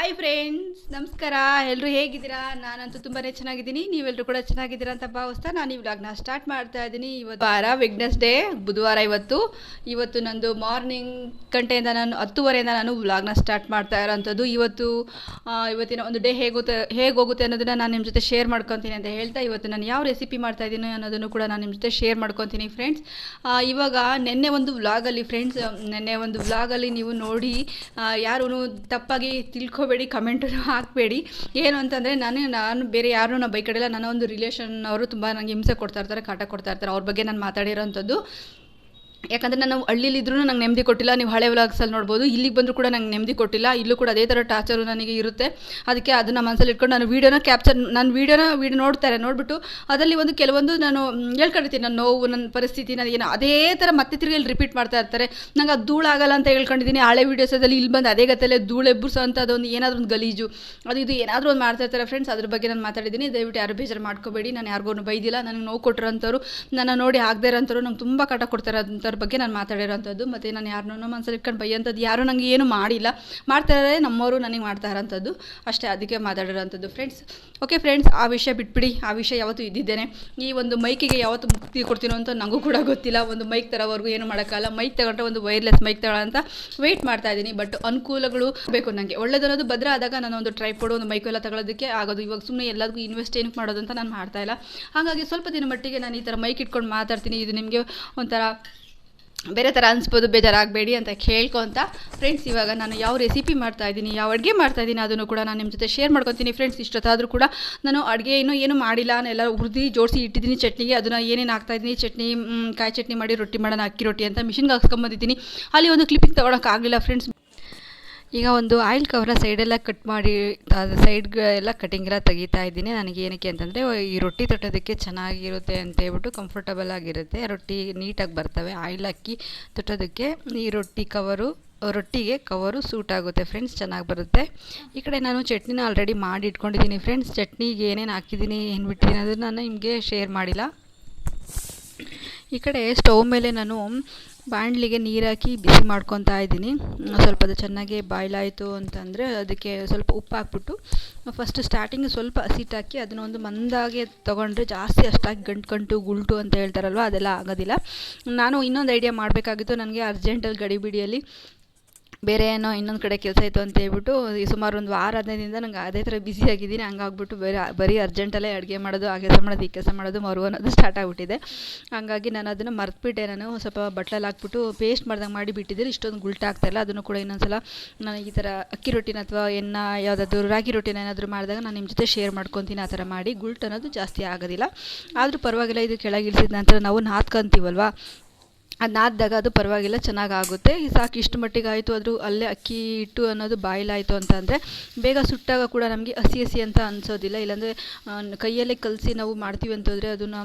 Hi friends ನಮಸ್ಕಾರ. ಎಲ್ಲರೂ ಹೇಗಿದ್ದೀರಾ? ನಾನಂತೂ ತುಂಬಾ ಚೆನ್ನಾಗಿದ್ದೀನಿ. ನೀವೆಲ್ಲರೂ ಕೂಡ ಚೆನ್ನಾಗಿದ್ದೀರಾ ಅಂತ ಭಾವಿಸ್ತಾ ನಾನು ಈ ವ್ಲಾಗ್ನ ಸ್ಟಾರ್ಟ್ ಮಾಡ್ತಾ ಇದ್ದೀನಿ. ಇವತ್ತು ವಾರ ವೆಗ್ನೆಸ್ಡೇ ಬುಧವಾರ ಇವತ್ತು. ಇವತ್ತು ನಂದು ಮಾರ್ನಿಂಗ್ ಗಂಟೆಯಿಂದ ನಾನು ಹತ್ತುವರೆಯಿಂದ ನಾನು ವ್ಲಾಗ್ನ ಸ್ಟಾರ್ಟ್ ಮಾಡ್ತಾ ಇರೋಂಥದ್ದು. ಇವತ್ತು ಇವತ್ತಿನ ಒಂದು ಡೇ ಹೇಗೋಗುತ್ತೆ ಹೇಗೆ ಹೋಗುತ್ತೆ ಅನ್ನೋದನ್ನು ನಾನು ನಿಮ್ಮ ಜೊತೆ ಶೇರ್ ಮಾಡ್ಕೊತೀನಿ ಅಂತ ಹೇಳ್ತಾ ಇವತ್ತು ನಾನು ಯಾವ ರೆಸಿಪಿ ಮಾಡ್ತಾ ಇದ್ದೀನಿ ಅನ್ನೋದನ್ನು ಕೂಡ ನಾನು ನಿಮ್ಮ ಜೊತೆ ಶೇರ್ ಮಾಡ್ಕೊತೀನಿ ಫ್ರೆಂಡ್ಸ್ ಇವಾಗ ನಿನ್ನೆ ಒಂದು ವ್ಲಾಗಲ್ಲಿ ಫ್ರೆಂಡ್ಸ್ ನಿನ್ನೆ ಒಂದು ವ್ಲಾಗಲ್ಲಿ ನೀವು ನೋಡಿ ಯಾರೂ ತಪ್ಪಾಗಿ ತಿಳ್ಕೊಬೇಡಿ ಕಮೆಂಟ್ ಹಾಕಬೇಡಿ. ಏನು ಅಂತಂದರೆ ನಾನು ನಾನು ಬೇರೆ ಯಾರೂ ನಾನು ಬೈಕಡೆಲ್ಲ. ನನ್ನ ಒಂದು ರಿಲೇಷನ್ ಅವರು ತುಂಬ ನನಗೆ ಹಿಂಸೆ ಕೊಡ್ತಾ ಇರ್ತಾರೆ, ಕಾಟ ಕೊಡ್ತಾ ಇರ್ತಾರೆ. ಅವ್ರ ಬಗ್ಗೆ ನಾನು ಮಾತಾಡಿರೋಂಥದ್ದು ಯಾಕಂದರೆ ನಾನು ಹಳ್ಳಿಲಿದ್ರೂ ನಂಗೆ ನೆಮ್ಮದಿ ಕೊಟ್ಟಿಲ್ಲ. ನೀವು ಹಳೆ ವ್ಲಾಗ್ಸಲ್ಲಿ ನೋಡ್ಬೋದು. ಇಲ್ಲಿಗೆ ಬಂದರೂ ಕೂಡ ನಂಗೆ ನೆಮ್ಮದಿ ಕೊಟ್ಟಿಲ್ಲ. ಇಲ್ಲೂ ಕೂಡ ಅದೇ ಥರ ಟಾರ್ಚರು ನನಗೆ ಇರುತ್ತೆ. ಅದಕ್ಕೆ ಅದನ್ನ ಮನಸ್ಸಲ್ಲಿ ಇಟ್ಕೊಂಡು ನಾನು ವೀಡಿಯೋನ ಕ್ಯಾಪ್ಚರ್ ನಾನು ವೀಡಿಯೋನ ವೀಡಿಯೋ ನೋಡ್ತಾರೆ ನೋಡಿಬಿಟ್ಟು ಅದರಲ್ಲಿ ಒಂದು ಕೆಲವೊಂದು ನಾನು ಹೇಳ್ಕೊಂಡಿರ್ತೀನಿ. ನನ್ನ ನೋವು ನನ್ನ ಪರಿಸ್ಥಿತಿ, ನಾನು ಏನೋ ಅದೇ ಥರ ಮತ್ತೆ ತಿರುಗಿ ರಿಪೀಟ್ ಮಾಡ್ತಾ ಇರ್ತಾರೆ. ನಂಗೆ ಅದು ಧೂಳಾಗಲ್ಲ ಅಂತ ಹೇಳ್ಕೊಂಡಿದ್ದೀನಿ. ಹಳೆ ವೀಡಿಯೋಸಲ್ಲಿ ಇಲ್ಲಿ ಬಂದು ಅದೇ ಗತಲೆ ಧೂಳು ಅಂತ ಅದೊಂದು ಏನಾದರೂ ಒಂದು ಗಲೀಜು, ಅದು ಇದು ಏನಾದರೂ ಒಂದು ಮಾಡ್ತಾ ಇರ್ತಾರೆ ಫ್ರೆಂಡ್ಸ್ ಅದ್ರ ಬಗ್ಗೆ ನಾನು ಮಾತಾಡಿದ್ದೀನಿ. ದಯವಿಟ್ಟು ಯಾರು ಬೇಜಾರು ಮಾಡ್ಕೋಬೇಡಿ. ನಾನು ಯಾರಿಗೂ ಬೈದಿಲ್ಲ. ನನಗೆ ನೋವು ಕೊಟ್ಟಿರೋಂಥವ್ರು, ನನ್ನ ನೋಡಿ ಆಗದೆ ಇರೋಂಥವ್ರು ನಂಗೆ ತುಂಬ ಕಾಟ ಕೊಡ್ತಾರೆ ಅಂಥವ್ರ ಬಗ್ಗೆ ನಾನು ಮಾತಾಡಿರೋಂಥದ್ದು. ಮತ್ತು ನಾನು ಯಾರನ್ನೂ ಮನಸ್ಸಲ್ಲಿ ಇಟ್ಕೊಂಡು ಬೈಯೋಂಥದ್ದು ಯಾರೂ ನನಗೆ ಏನು ಮಾಡಿಲ್ಲ. ಮಾಡ್ತಾರೆ ನಮ್ಮವರು ನನಗೆ ಮಾಡ್ತಾ ಇರೋಂಥದ್ದು. ಅಷ್ಟೇ ಅದಕ್ಕೆ ಮಾತಾಡಿರೋಂಥದ್ದು ಫ್ರೆಂಡ್ಸ್ ಓಕೆ ಫ್ರೆಂಡ್ಸ್ ಆ ವಿಷಯ ಬಿಟ್ಬಿಡಿ. ಆ ವಿಷಯ ಯಾವತ್ತೂ ಇದ್ದಿದ್ದೇನೆ. ಈ ಒಂದು ಮೈಕಿಗೆ ಯಾವತ್ತು ಮುಕ್ತಿ ಕೊಡ್ತೀನೋ ಅಂತ ನನಗೂ ಕೂಡ ಗೊತ್ತಿಲ್ಲ. ಒಂದು ಮೈಕ್ ತರೋವರೆಗೂ ಏನು ಮಾಡೋಕ್ಕಲ್ಲ ಮೈಕ್ ತಗೊಂಡ್ರೆ ಒಂದು ವೈರ್ಲೆಸ್ ಮೈಕ್ ತಗೊಳ್ಳೋ ಅಂತ ವೆಯ್ಟ್ ಮಾಡ್ತಾ ಇದ್ದೀನಿ. ಬಟ್ ಅನುಕೂಲಗಳು ಬೇಕು ನನಗೆ ಒಳ್ಳೇದನ್ನೋದು ಭದ್ರ ಆದಾಗ ನಾನು ಒಂದು ಟ್ರೈಪೋಡು ಒಂದು ಮೈಕ್ ಎಲ್ಲ ತಗೊಳ್ಳೋದಕ್ಕೆ ಆಗೋದು. ಇವಾಗ ಸುಮ್ಮನೆ ಎಲ್ಲದಕ್ಕೂ ಇನ್ವೆಸ್ಟ್ ಏನಕ್ಕೆ ಮಾಡೋದು ಅಂತ ನಾನು ಮಾಡ್ತಾ ಇಲ್ಲ. ಹಾಗಾಗಿ ಸ್ವಲ್ಪ ದಿನ ಮಟ್ಟಿಗೆ ನಾನು ಈ ಥರ ಮೈಕ್ ಇಟ್ಕೊಂಡು ಮಾತಾಡ್ತೀನಿ. ಇದು ನಿಮಗೆ ಒಂಥರ ಬೇರೆ ಥರ ಅನಿಸ್ಬೋದು ಬೇಜಾರಾಗಬೇಡಿ ಅಂತ ಕೇಳ್ಕೊತ ಫ್ರೆಂಡ್ಸ್ ಇವಾಗ ನಾನು ಯಾವ ರೆಸಿಪಿ ಮಾಡ್ತಾ ಇದ್ದೀನಿ, ಯಾವ ಅಡುಗೆ ಮಾಡ್ತಾ ಇದ್ದೀನಿ ಅದನ್ನು ಕೂಡ ನಾನು ನಿಮ್ಮ ಜೊತೆ ಶೇರ್ ಮಾಡ್ಕೊತೀನಿ. ಫ್ರೆಂಡ್ಸ್ ಇಷ್ಟೊತ್ತಾದರೂ ಕೂಡ ನಾನು ಅಡುಗೆ ಇನ್ನೂ ಏನು ಮಾಡಿಲ್ಲ. ನಾನೆಲ್ಲ ಹುರಿದು ಜೋಡಿಸಿ ಇಟ್ಟಿದ್ದೀನಿ ಚಟ್ನಿಗೆ. ಅದನ್ನು ಏನೇನು ಹಾಕ್ತಾ ಇದ್ದೀನಿ, ಚಟ್ನಿ ಕಾಯಿ ಚಟ್ನಿ ಮಾಡಿ ರೊಟ್ಟಿ ಮಾಡೋಣ, ಅಕ್ಕಿ ರೊಟ್ಟಿ ಅಂತ ಮಿಷಿನ್ಗೆ ಹಾಕ್ಸ್ಕೊಂಬಂದಿದ್ದೀನಿ ಅಲ್ಲಿ ಒಂದು ಕ್ಲಿಪ್ಪಿಂಗ್ ತೊಗೊಳಕ್ಕಾಗಲಿಲ್ಲ ಫ್ರೆಂಡ್ಸ್ ಈಗ ಒಂದು ಆಯಿಲ್ ಕವರ ಸೈಡೆಲ್ಲ ಕಟ್ ಮಾಡಿ ಸೈಡ್ ಎಲ್ಲ ಕಟಿಂಗ್ ಎಲ್ಲ ತೆಗಿತಾ ಇದ್ದೀನಿ. ನನಗೆ ಏನಕ್ಕೆ ಅಂತಂದರೆ ಈ ರೊಟ್ಟಿ ತೊಟ್ಟೋದಕ್ಕೆ ಚೆನ್ನಾಗಿರುತ್ತೆ ಅಂತ ಹೇಳ್ಬಿಟ್ಟು ಕಂಫರ್ಟಬಲ್ ಆಗಿರುತ್ತೆ. ರೊಟ್ಟಿ ನೀಟಾಗಿ ಬರ್ತವೆ. ಆಯಿಲ್ ಹಾಕಿ ತೊಟ್ಟೋದಕ್ಕೆ ಈ ರೊಟ್ಟಿ ಕವರು, ರೊಟ್ಟಿಗೆ ಕವರು ಸೂಟ್ ಆಗುತ್ತೆ. ಫ್ರೆಂಡ್ಸ್ ಚೆನ್ನಾಗಿ ಬರುತ್ತೆ. ಈ ಕಡೆ ನಾನು ಚಟ್ನಿನ ಆಲ್ರೆಡಿ ಮಾಡಿ ಇಟ್ಕೊಂಡಿದ್ದೀನಿ. ಫ್ರೆಂಡ್ಸ್ ಚಟ್ನಿಗೆ ಏನೇನು ಹಾಕಿದ್ದೀನಿ, ಏನು ಬಿಟ್ಟಿದ್ದೀನಿ ಅದನ್ನು ನಾನು ನಿಮಗೆ ಶೇರ್ ಮಾಡಿಲ್ಲ. ಈ ಕಡೆ ಸ್ಟವ್ ಮೇಲೆ ನಾನು ಬಾಣಲಿಗೆ ನೀರಾಕಿ ಬಿಸಿ ಮಾಡ್ಕೊತಾ ಇದ್ದೀನಿ. ಸ್ವಲ್ಪ ಅದು ಚೆನ್ನಾಗಿ ಬಾಯ್ಲಾಯಿತು ಅಂತಂದರೆ ಅದಕ್ಕೆ ಸ್ವಲ್ಪ ಉಪ್ಪು ಹಾಕ್ಬಿಟ್ಟು ಫಸ್ಟ್ ಸ್ಟಾರ್ಟಿಂಗ್ ಸ್ವಲ್ಪ ಹಸಿಟ್ಟು ಹಾಕಿ ಅದನ್ನ ಒಂದು ಮಂದಾಗೆ ತೊಗೊಂಡ್ರೆ ಜಾಸ್ತಿ ಅಷ್ಟಾಗಿ ಗಂಟು ಗುಲ್ಟು ಅಂತ ಹೇಳ್ತಾರಲ್ವ ಅದೆಲ್ಲ ಆಗೋದಿಲ್ಲ. ನಾನು ಇನ್ನೊಂದು ಐಡಿಯಾ ಮಾಡಬೇಕಾಗಿತ್ತು. ನನಗೆ ಅರ್ಜೆಂಟಲ್ಲಿ ಗಡಿಬಿಡಿಯಲ್ಲಿ ಬೇರೆ ಏನೋ ಇನ್ನೊಂದು ಕಡೆ ಕೆಲಸ ಇತ್ತು ಅಂತ ಹೇಳ್ಬಿಟ್ಟು ಸುಮಾರು ಒಂದು ವಾರ ಹದಿನೈದಿಂದ ನಂಗೆ ಅದೇ ಥರ ಬ್ಯುಸಿ ಆಗಿದ್ದೀನಿ. ಹಂಗಾಗ್ಬಿಟ್ಟು ಬೇರೆ ಬರೀ ಅರ್ಜೆಂಟಲ್ಲೇ ಅಡುಗೆ ಮಾಡೋದು, ಆ ಕೆಲಸ ಮಾಡೋದು, ಈ ಕೆಲಸ ಮಾಡೋದು ಮರು ಅನ್ನೋದು ಸ್ಟಾರ್ಟ್ ಆಗಿಬಿಟ್ಟಿದೆ. ಹಂಗಾಗಿ ನಾನು ಅದನ್ನು ಮರೆತುಬಿಟ್ಟೆ. ನಾನು ಸ್ವಲ್ಪ ಬಟ್ಲಲ್ಲಿ ಹಾಕ್ಬಿಟ್ಟು ಪೇಸ್ಟ್ ಮಾಡ್ದಂಗೆ ಮಾಡಿ ಬಿಟ್ಟಿದ್ದೀರಿ ಇಷ್ಟೊಂದು ಗುಲ್ಟ ಆಗ್ತಾಯಿಲ್ಲ ಅದನ್ನು ಕೂಡ ಇನ್ನೊಂದ್ಸಲ ನಾನು ಈ ಥರ ಅಕ್ಕಿ ರೊಟ್ಟಿನ ಅಥವಾ ಎನ್ನ ಯಾವುದಾದ್ರು, ರಾಗಿ ರೊಟ್ಟಿನ ಏನಾದರೂ ಮಾಡಿದಾಗ ನಾನು ನಿಮ್ಮ ಜೊತೆ ಶೇರ್ ಮಾಡ್ಕೊತೀನಿ ಆ ಥರ ಮಾಡಿ. ಗುಲ್ಟ್ ಅನ್ನೋದು ಜಾಸ್ತಿ ಆಗೋದಿಲ್ಲ. ಆದರೂ ಪರವಾಗಿಲ್ಲ, ಇದು ಕೆಳಗಿಳಿಸಿದ ನಂತರ ನಾವು ನಾದ್ಕೊಂತೀವಲ್ವಾ ಅದು ನಾದಿದಾಗ ಅದು ಪರವಾಗಿಲ್ಲ ಚೆನ್ನಾಗಿ ಆಗುತ್ತೆ ಸಾಕು ಇಷ್ಟು ಮಟ್ಟಿಗೆ ಆಯಿತು ಆದರೂ ಅಲ್ಲೇ ಅಕ್ಕಿ ಹಿಟ್ಟು ಅನ್ನೋದು ಬಾಯ್ಲಾಯಿತು ಅಂತಂದರೆ ಬೇಗ ಸುಟ್ಟಾಗ ಕೂಡ ನಮಗೆ ಹಸಿ ಹಸಿ ಅಂತ ಅನಿಸೋದಿಲ್ಲ. ಇಲ್ಲಾಂದರೆ ಕೈಯಲ್ಲೇ ಕಲಸಿ ನಾವು ಮಾಡ್ತೀವಿ ಅಂತಂದರೆ ಅದನ್ನ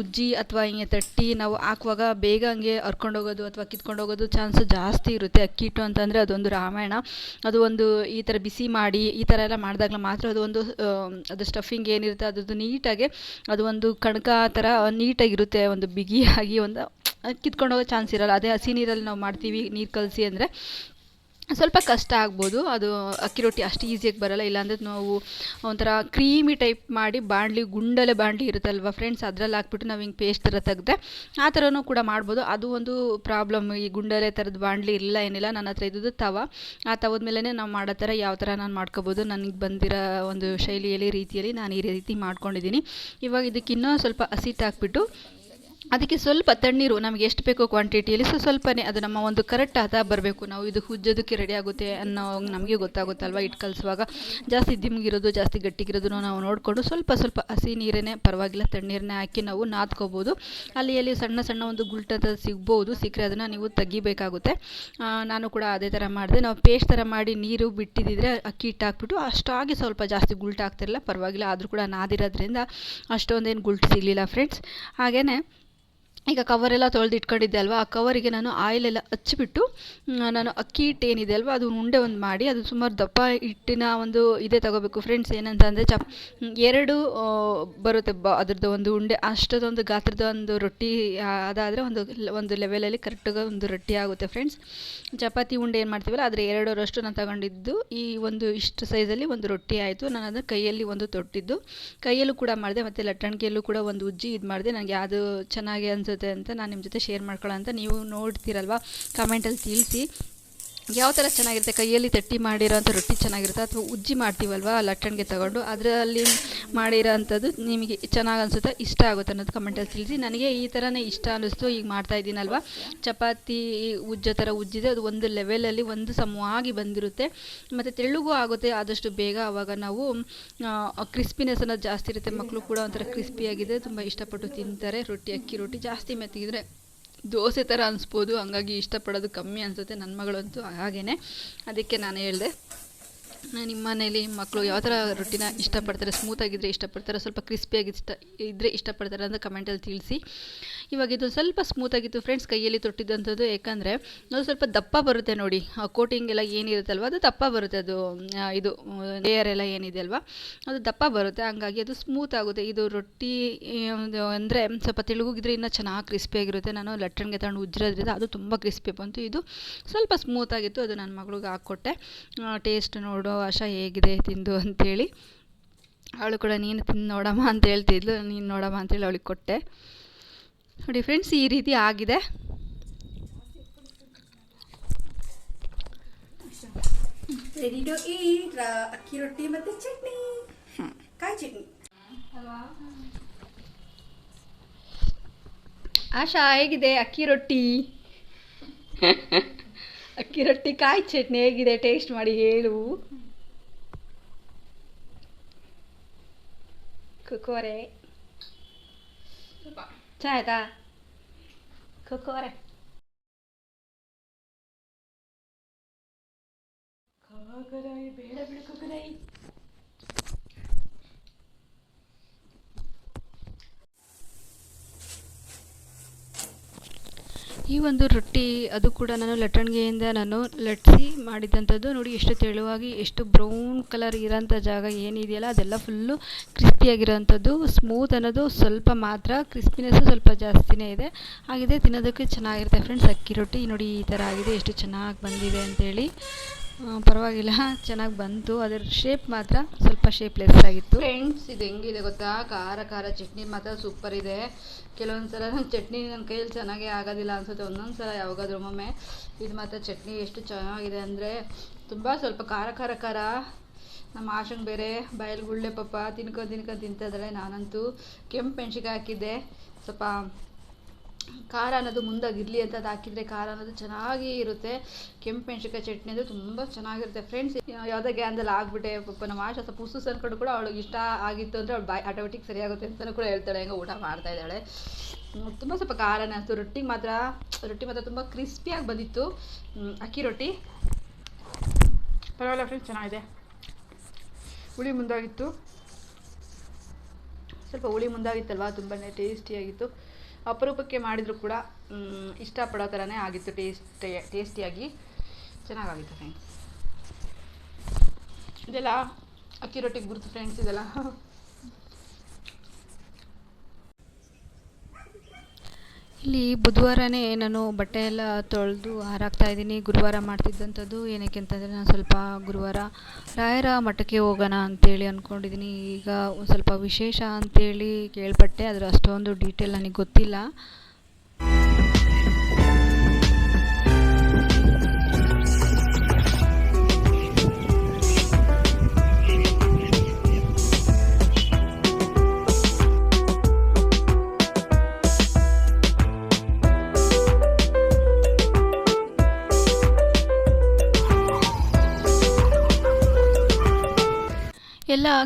ಉಜ್ಜಿ ಅಥವಾ ಹಿಂಗೆ ತಟ್ಟಿ ನಾವು ಹಾಕುವಾಗ ಬೇಗ ಹಂಗೆ ಹರ್ಕೊಂಡೋಗೋದು ಅಥವಾ ಕಿತ್ಕೊಂಡೋಗೋದು ಚಾನ್ಸ್ ಜಾಸ್ತಿ ಇರುತ್ತೆ. ಅಕ್ಕಿ ಹಿಟ್ಟು ಅಂತಂದರೆ ಅದೊಂದು ರಾಮಾಯಣ. ಅದು ಒಂದು ಈ ಥರ ಬಿಸಿ ಮಾಡಿ ಈ ಥರ ಎಲ್ಲ ಮಾಡಿದಾಗ ಮಾತ್ರ ಅದು ಒಂದು ಅದು ಸ್ಟಫಿಂಗ್ ಏನಿರುತ್ತೆ, ಅದ್ರದ್ದು ನೀಟಾಗಿ ಅದು ಒಂದು ಕಣಕ ಥರ ನೀಟಾಗಿರುತ್ತೆ, ಒಂದು ಬಿಗಿಯಾಗಿ ಒಂದು ಕಿತ್ಕೊಂಡು ಹೋಗೋ ಚಾನ್ಸ್ ಇರಲ್ಲ. ಅದೇ ಹಸಿ ನೀರಲ್ಲಿ ನಾವು ಮಾಡ್ತೀವಿ, ನೀರು ಕಲಸಿ ಅಂದರೆ ಸ್ವಲ್ಪ ಕಷ್ಟ ಆಗ್ಬೋದು. ಅದು ಅಕ್ಕಿ ರೊಟ್ಟಿ ಅಷ್ಟು ಈಸಿಯಾಗಿ ಬರಲ್ಲ. ಇಲ್ಲಾಂದರೆ ನಾವು ಒಂಥರ ಕ್ರೀಮಿ ಟೈಪ್ ಮಾಡಿ ಬಾಣಲಿ, ಗುಂಡಲೆ ಬಾಂಡ್ಲಿ ಇರುತ್ತಲ್ವ ಫ್ರೆಂಡ್ಸ್ ಅದರಲ್ಲಿ ಹಾಕ್ಬಿಟ್ಟು ನಾವು ಹಿಂಗೆ ಪೇಸ್ಟ್ ಥರ ತೆಗೆದೆ ಆ ಥರನೂ ಕೂಡ ಮಾಡ್ಬೋದು. ಅದು ಒಂದು ಪ್ರಾಬ್ಲಮ್ ಈ ಗುಂಡಲೆ ಥರದ ಬಾಂಡ್ಲಿ ಇಲ್ಲ, ಏನಿಲ್ಲ. ನನ್ನ ಹತ್ರ ಇದ್ದದ್ದು ತವ. ಆ ತವದ ಮೇಲೇ ನಾವು ಮಾಡೋ ಥರ ಯಾವ ಥರ ನಾನು ಮಾಡ್ಕೋಬೋದು. ನನಗೆ ಬಂದಿರೋ ಒಂದು ಶೈಲಿಯಲ್ಲಿ, ರೀತಿಯಲ್ಲಿ ನಾನು ಈ ರೀತಿ ಮಾಡ್ಕೊಂಡಿದ್ದೀನಿ. ಇವಾಗ ಇದಕ್ಕಿನ್ನೂ ಸ್ವಲ್ಪ ಹಸಿಟ್ಟು ಹಾಕ್ಬಿಟ್ಟು ಅದಕ್ಕೆ ಸ್ವಲ್ಪ ತಣ್ಣೀರು ನಮಗೆ ಎಷ್ಟು ಬೇಕೋ ಕ್ವಾಂಟಿಟಿಯಲ್ಲಿ ಸೊ ಸ್ವಲ್ಪನೇ ಅದು ನಮ್ಮ ಒಂದು ಕರೆಕ್ಟ್ ಹದ ಬರಬೇಕು. ನಾವು ಇದು ಹುಜ್ಜೋದಕ್ಕೆ ರೆಡಿ ಆಗುತ್ತೆ ಅನ್ನೋ ನಮಗೆ ಗೊತ್ತಾಗುತ್ತಲ್ವ? ಇಟ್ಟು ಕಲಿಸುವಾಗ ಜಾಸ್ತಿ ದಿಮ್ಗಿರೋದು ಜಾಸ್ತಿ ಗಟ್ಟಿಗಿರೋದನ್ನು ನಾವು ನೋಡಿಕೊಂಡು ಸ್ವಲ್ಪ ಸ್ವಲ್ಪ ಹಸಿ ನೀರನ್ನೇ ಪರವಾಗಿಲ್ಲ, ತಣ್ಣೀರನ್ನೇ ಹಾಕಿ ನಾವು ನಾದ್ಕೋಬೋದು. ಅಲ್ಲಿ ಅಲ್ಲಿ ಸಣ್ಣ ಸಣ್ಣ ಒಂದು ಗುಲ್ಟದ ಸಿಗ್ಬೋದು ಸಿಕ್ಕರೆ ಅದನ್ನು ನೀವು ತೆಗಿಬೇಕಾಗುತ್ತೆ. ನಾನು ಕೂಡ ಅದೇ ಥರ ಮಾಡಿದೆ. ನಾವು ಪೇಸ್ಟ್ ಥರ ಮಾಡಿ ನೀರು ಬಿಟ್ಟಿದ್ದಿದ್ರೆ ಅಕ್ಕಿ ಹಿಟ್ಟು ಹಾಕ್ಬಿಟ್ಟು ಅಷ್ಟಾಗಿ ಸ್ವಲ್ಪ ಜಾಸ್ತಿ ಗುಲ್ಟ ಆಗ್ತಿರಲಿಲ್ಲ ಪರವಾಗಿಲ್ಲ. ಆದರೂ ಕೂಡ ನಾದಿರೋದ್ರಿಂದ ಅಷ್ಟೊಂದೇನು ಗುಲ್ಟ್ ಸಿಗಲಿಲ್ಲ ಫ್ರೆಂಡ್ಸ್ ಹಾಗೆಯೇ ಈಗ ಕವರೆಲ್ಲ ತೊಳೆದು ಇಟ್ಕೊಂಡಿದ್ದೆ ಅಲ್ವಾ? ಆ ಕವರಿಗೆ ನಾನು ಆಯಿಲೆಲ್ಲ ಹಚ್ಚಿಬಿಟ್ಟು ನಾನು ಅಕ್ಕಿ ಹಿಟ್ಟು ಏನಿದೆ ಅಲ್ವಾ ಅದು ಉಂಡೆ ಒಂದು ಮಾಡಿ, ಅದು ಸುಮಾರು ದಪ್ಪ ಹಿಟ್ಟಿನ ಒಂದು ಇದೇ ತಗೋಬೇಕು. ಫ್ರೆಂಡ್ಸ್ ಏನಂತ ಅಂದರೆ ಚಪ್ ಎರಡು ಬರುತ್ತೆ ಬ, ಅದ್ರದ್ದು ಒಂದು ಉಂಡೆ. ಅಷ್ಟದೊಂದು ಗಾತ್ರದ ಒಂದು ರೊಟ್ಟಿ ಅದಾದರೆ ಒಂದು ಒಂದು ಲೆವೆಲಲ್ಲಿ ಕರೆಕ್ಟಾಗಿ ಒಂದು ರೊಟ್ಟಿ ಆಗುತ್ತೆ ಫ್ರೆಂಡ್ಸ್ ಚಪಾತಿ ಉಂಡೆ ಏನು ಮಾಡ್ತೀವಲ್ಲ, ಆದರೆ ಎರಡರಷ್ಟು ನಾನು ತಗೊಂಡಿದ್ದು. ಈ ಒಂದು ಇಷ್ಟು ಸೈಜಲ್ಲಿ ಒಂದು ರೊಟ್ಟಿ ಆಯಿತು. ನಾನು ಅದನ್ನು ಕೈಯಲ್ಲಿ ಒಂದು ತೊಟ್ಟಿದ್ದು. ಕೈಯಲ್ಲೂ ಕೂಡ ಮಾಡಿದೆ, ಮತ್ತು ಲಟ್ಟಣಿಗೆಯಲ್ಲೂ ಕೂಡ ಒಂದು ಉಜ್ಜಿ ಇದು ಮಾಡಿದೆ. ನನಗೆ ಅದು ಚೆನ್ನಾಗಿ ಅನಿಸುತ್ತೆ. ಅಂತ ನಾನು ನಿಮ್ಮ ಜೊತೆ ಶೇರ್ ಮಾಡ್ಕೊಳ್ಳೋ ಅಂತ ನೀವು ನೋಡ್ತೀರಲ್ವ? ಕಮೆಂಟಲ್ಲಿ ತಿಳಿಸಿ. ಯಾವ ಥರ ಚೆನ್ನಾಗಿರುತ್ತೆ? ಕೈಯಲ್ಲಿ ತಟ್ಟಿ ಮಾಡಿರೋಂಥ ರೊಟ್ಟಿ ಚೆನ್ನಾಗಿರುತ್ತೆ ಅಥವಾ ಉಜ್ಜಿ ಮಾಡ್ತೀವಲ್ವ ಲಟ್ಟಣಿಗೆ ತಗೊಂಡು? ಅದರಲ್ಲಿ ಮಾಡಿರೋ ಅಂಥದ್ದು ನಿಮಗೆ ಚೆನ್ನಾಗಿ ಅನಿಸುತ್ತೆ, ಇಷ್ಟ ಆಗುತ್ತೆ ಅನ್ನೋದು ಕಮೆಂಟಲ್ಲಿ ತಿಳಿಸಿ. ನನಗೆ ಈ ಥರನೇ ಇಷ್ಟ ಅನ್ನಿಸ್ತು ಈಗ ಮಾಡ್ತಾ ಇದ್ದೀನಲ್ವ? ಚಪಾತಿ ಉಜ್ಜೋ ಥರ ಉಜ್ಜಿದೆ ಅದು ಒಂದು ಲೆವೆಲಲ್ಲಿ ಒಂದು ಸಮವಾಗಿ ಬಂದಿರುತ್ತೆ. ಮತ್ತು ತೆಳ್ಳಗೂ ಆಗುತ್ತೆ, ಆದಷ್ಟು ಬೇಗ. ಆವಾಗ ನಾವು ಕ್ರಿಸ್ಪಿನೆಸ್ ಅನ್ನೋದು ಜಾಸ್ತಿ ಇರುತ್ತೆ. ಮಕ್ಕಳು ಕೂಡ ಒಂಥರ ಕ್ರಿಸ್ಪಿಯಾಗಿದೆ ತುಂಬ ಇಷ್ಟಪಟ್ಟು ತಿಂತಾರೆ. ರೊಟ್ಟಿ, ಅಕ್ಕಿ ರೊಟ್ಟಿ ಜಾಸ್ತಿ ಮೆತ್ತಗಿದ್ರೆ. ದೋಸೆ ಥರ ಅನಿಸ್ಬೋದು. ಹಂಗಾಗಿ ಇಷ್ಟಪಡೋದು ಕಮ್ಮಿ ಅನಿಸುತ್ತೆ ನನ್ನ ಮಗಳಂತೂ ಹಾಗೇ ಅದಕ್ಕೆ ನಾನು ಹೇಳಿದೆ. ನಿಮ್ಮ ಮನೇಲಿ ಮಕ್ಕಳು ಯಾವ ಥರ ರೊಟ್ಟಿನ ಇಷ್ಟಪಡ್ತಾರೆ ಸ್ಮೂತಾಗಿದ್ದರೆ ಇಷ್ಟಪಡ್ತಾರೆ, ಸ್ವಲ್ಪ ಕ್ರಿಸ್ಪಿಯಾಗಿ ಇಷ್ಟ ಇದ್ದರೆ ಇಷ್ಟಪಡ್ತಾರೆ ಅಂತ ಕಮೆಂಟಲ್ಲಿ ತಿಳಿಸಿ. ಇವಾಗ ಇದು ಸ್ವಲ್ಪ ಸ್ಮೂತಾಗಿತ್ತು ಫ್ರೆಂಡ್ಸ್ ಕೈಯಲ್ಲಿ ತೊಟ್ಟಿದ್ದಂಥದ್ದು ಯಾಕಂದರೆ ಅದು ಸ್ವಲ್ಪ ದಪ್ಪ ಬರುತ್ತೆ ನೋಡಿ. ಕೋಟಿಂಗ್ ಎಲ್ಲ ಏನಿರುತ್ತಲ್ವ, ಅದು ದಪ್ಪ ಬರುತ್ತೆ ಅದು ಇದು ಲೇಯರ್ ಎಲ್ಲ ಏನಿದೆ ಅಲ್ವಾ, ಅದು ದಪ್ಪ ಬರುತ್ತೆ. ಹಂಗಾಗಿ ಅದು ಸ್ಮೂತ್ ಆಗುತ್ತೆ. ಇದು ರೊಟ್ಟಿ ಅಂದರೆ ಸ್ವಲ್ಪ ತೆಳುಗಿದ್ರೆ ಇನ್ನೂ ಚೆನ್ನಾಗಿ ಕ್ರಿಸ್ಪಿಯಾಗಿರುತ್ತೆ ನಾನು ಲಟ್ಟಣಿಗೆ ತಗೊಂಡು ಉಜ್ಜಿರೋದ್ರಿಂದ ಅದು ತುಂಬ ಕ್ರಿಸ್ಪಿ ಬಂತು. ಇದು ಸ್ವಲ್ಪ ಸ್ಮೂತ್ ಆಗಿತ್ತು, ಅದು ನನ್ನ ಮಗಳಿಗೆ ಹಾಕ್ಕೊಟ್ಟೆ. ಟೇಸ್ಟ್ ನೋಡೋ. ಆಶಾ ಹೇಗಿದೆ ತಿಂದು ಅಂತೇಳಿ. ಅವಳು ಕೂಡ ನೀನು ತಿಂದು ನೋಡಮ್ಮ ಅಂತ ಹೇಳ್ತಿದ್ಲು. ನೀನು ನೋಡಮ್ಮ ಅಂತೇಳಿ ಅವಳಿಗೆ ಕೊಟ್ಟೆ. ನೋಡಿ ಫ್ರೆಂಡ್ಸ್ ಈ ರೀತಿ ಆಗಿದೆ. ರೆಡಿ ಟು ಈಟ್ ಅಕ್ಕಿ ರೊಟ್ಟಿ ಮತ್ತೆ ಚಟ್ನಿ ಕಾಯಿ ಚಟ್ನಿ ಆಶಾ ಹೇಗಿದೆ ಅಕ್ಕಿ ರೊಟ್ಟಿ? ಅಕ್ಕಿ ರೊಟ್ಟಿ ಕಾಯಿ ಚಟ್ನಿ ಹೇಗಿದೆ? ಟೇಸ್ಟ್ ಮಾಡಿ ಹೇಳು. ಕುಕೋರೆ ಚಾ ಆಯ್ತಾ ಕುಕೋರೆ ಬೇಡ ಬಿಡು ಕುಕ್ಕರಾಯಿ ಈ ಒಂದು ರೊಟ್ಟಿ ಅದು ಕೂಡ ನಾನು ಲಟ್ಟಣಿಗೆಯಿಂದ ನಾನು ಲಟ್ಟಿಸಿ ಮಾಡಿದಂಥದ್ದು. ನೋಡಿ ಎಷ್ಟು ತೆಳುವಾಗಿ ಎಷ್ಟು ಬ್ರೌನ್ ಕಲರ್ ಇರೋಂಥ ಜಾಗ ಏನಿದೆಯಲ್ಲ ಅದೆಲ್ಲ ಫುಲ್ಲು ಕ್ರಿಸ್ಪಿಯಾಗಿರೋಂಥದ್ದು ಸ್ಮೂತ್ ಅನ್ನೋದು ಸ್ವಲ್ಪ ಮಾತ್ರ ಕ್ರಿಸ್ಪಿನೆಸ್ಸು ಸ್ವಲ್ಪ ಜಾಸ್ತಿನೇ ಇದೆ. ಹಾಗಿದೆ ತಿನ್ನೋದಕ್ಕೆ ಚೆನ್ನಾಗಿರುತ್ತೆ ಫ್ರೆಂಡ್ಸ್ ಅಕ್ಕಿ ರೊಟ್ಟಿ ನೋಡಿ ಈ ಥರ ಆಗಿದೆ, ಎಷ್ಟು ಚೆನ್ನಾಗಿ ಬಂದಿದೆ ಅಂತೇಳಿ. ಪರವಾಗಿಲ್ಲ, ಚೆನ್ನಾಗಿ ಬಂತು. ಅದರ ಶೇಪ್ ಮಾತ್ರ ಸ್ವಲ್ಪ ಶೇಪ್ಲೆಸ್ ಆಗಿತ್ತು. ಫ್ರೆಂಡ್ಸ್ ಇದು ಹೆಂಗಿದೆ ಗೊತ್ತಾ? ಖಾರ ಖಾರ ಚಟ್ನಿ ಮಾತ್ರ ಸೂಪರ್ ಇದೆ. ಕೆಲವೊಂದು ಸಲ ನನ್ನ ಚಟ್ನಿ ನನ್ನ ಕೈಯಲ್ಲಿ ಚೆನ್ನಾಗೇ ಆಗೋದಿಲ್ಲ ಅನ್ಸುತ್ತೆ. ಒಂದೊಂದು ಸಲ ಯಾವಾಗಾದ್ರೂ ಒಮ್ಮೊಮ್ಮೆ ಇದು ಮಾತ್ರ ಚಟ್ನಿ ಎಷ್ಟು ಚೆನ್ನಾಗಿದೆ ಅಂದರೆ, ತುಂಬ ಸ್ವಲ್ಪ ಖಾರ ಖಾರ ಖಾರ ನಮ್ಮ ಆಶಂಗ್ ಬೇರೆ ಬಾಯಲ್ಲಿ ಗುಳ್ಳೆ ಪಾಪ ತಿನ್ಕೊಂಡು ತಿನ್ಕೊಂಡು ತಿಂತಿದ್ದಾಳೆ ನಾನಂತೂ ಕೆಂಪು ಮೆಣಸಿಕಾಯಿ ಹಾಕಿದ್ದೆ. ಸ್ವಲ್ಪ ಖಾರ ಅನ್ನೋದು ಮುಂದಾಗಿರಲಿ ಅಂತ ಅದು ಹಾಕಿದರೆ ಖಾರ ಅನ್ನೋದು ಚೆನ್ನಾಗಿ ಇರುತ್ತೆ. ಕೆಂಪು ಮೆಣಸಿಕಾಯಿ ಚಟ್ನಿ ಅದು ತುಂಬ ಚೆನ್ನಾಗಿರುತ್ತೆ. ಫ್ರೆಂಡ್ಸ್ ಯಾವುದೇ ಗ್ಯಾಂದಲ್ಲಿ ಆಗ್ಬಿಟ್ಟೆ. ಪಪ್ಪ ನಮ್ಮ ಆಶಾ ಸ್ವಲ್ಪ ಉಸು ಅನ್ಕೊಂಡು ಕೂಡ ಅವಳಿಗೆ ಇಷ್ಟ ಆಗಿತ್ತು ಅಂದರೆ ಅವಳು ಬಾಯ್ ಆಟೋಮೆಟಿಕ್ ಸರಿಯಾಗುತ್ತೆ ಅಂತಲೂ ಕೂಡ ಹೇಳ್ತಾಳೆ. ಹೆಂಗೆ ಊಟ ಮಾಡ್ತಾ ಇದ್ದಾಳೆ. ತುಂಬ ಸ್ವಲ್ಪ ಖಾರನೇ ಅನಿಸ್ತು ರೊಟ್ಟಿಗೆ ಮಾತ್ರ, ರೊಟ್ಟಿ ಮಾತ್ರ ತುಂಬ ಕ್ರಿಸ್ಪಿಯಾಗಿ ಬಂದಿತ್ತು. ಅಕ್ಕಿ ರೊಟ್ಟಿ. ಪರವಾಗಿಲ್ಲ ಫ್ರೆಂಡ್ಸ್ ಚೆನ್ನಾಗಿದೆ. ಹುಳಿ ಮುಂದಾಗಿತ್ತು. ಸ್ವಲ್ಪ ಹುಳಿ ಮುಂದಾಗಿತ್ತಲ್ವ? ತುಂಬಾ ಟೇಸ್ಟಿಯಾಗಿತ್ತು ಅಪರೂಪಕ್ಕೆ ಮಾಡಿದರೂ ಕೂಡ ಇಷ್ಟಪಡೋ ಥರನೇ ಆಗಿತ್ತು ಟೇಸ್ಟ್ ಟೇಸ್ಟಿಯಾಗಿ ಚೆನ್ನಾಗಾಗಿತ್ತು ಫ್ರೆಂಡ್ಸ್ ಇದೆಲ್ಲ ಅಕ್ಕಿ ರೊಟ್ಟಿಗೆ ಗುರುತು ಫ್ರೆಂಡ್ಸ್ ಇದೆಲ್ಲ. ಇಲ್ಲಿ ಬುಧವಾರನೇ ನಾನು ಬಟ್ಟೆ ಎಲ್ಲ ತೊಳೆದು ಹಾರಾಕ್ತಾ ಇದ್ದೀನಿ. ಗುರುವಾರ ಮಾಡ್ತಿದ್ದಂಥದ್ದು ಏನಕ್ಕೆ ಅಂತಂದರೆ ನಾನು ಸ್ವಲ್ಪ ಗುರುವಾರ ರಾಯರ ಮಠಕ್ಕೆ ಹೋಗೋಣ ಅಂತೇಳಿ ಅಂದ್ಕೊಂಡಿದ್ದೀನಿ ಈಗ ಒಂದು ಸ್ವಲ್ಪ ವಿಶೇಷ ಅಂತೇಳಿ ಕೇಳ್ಪಟ್ಟೆ. ಅದರ ಅಷ್ಟೊಂದು ಡೀಟೇಲ್ ನನಗೆ ಗೊತ್ತಿಲ್ಲ.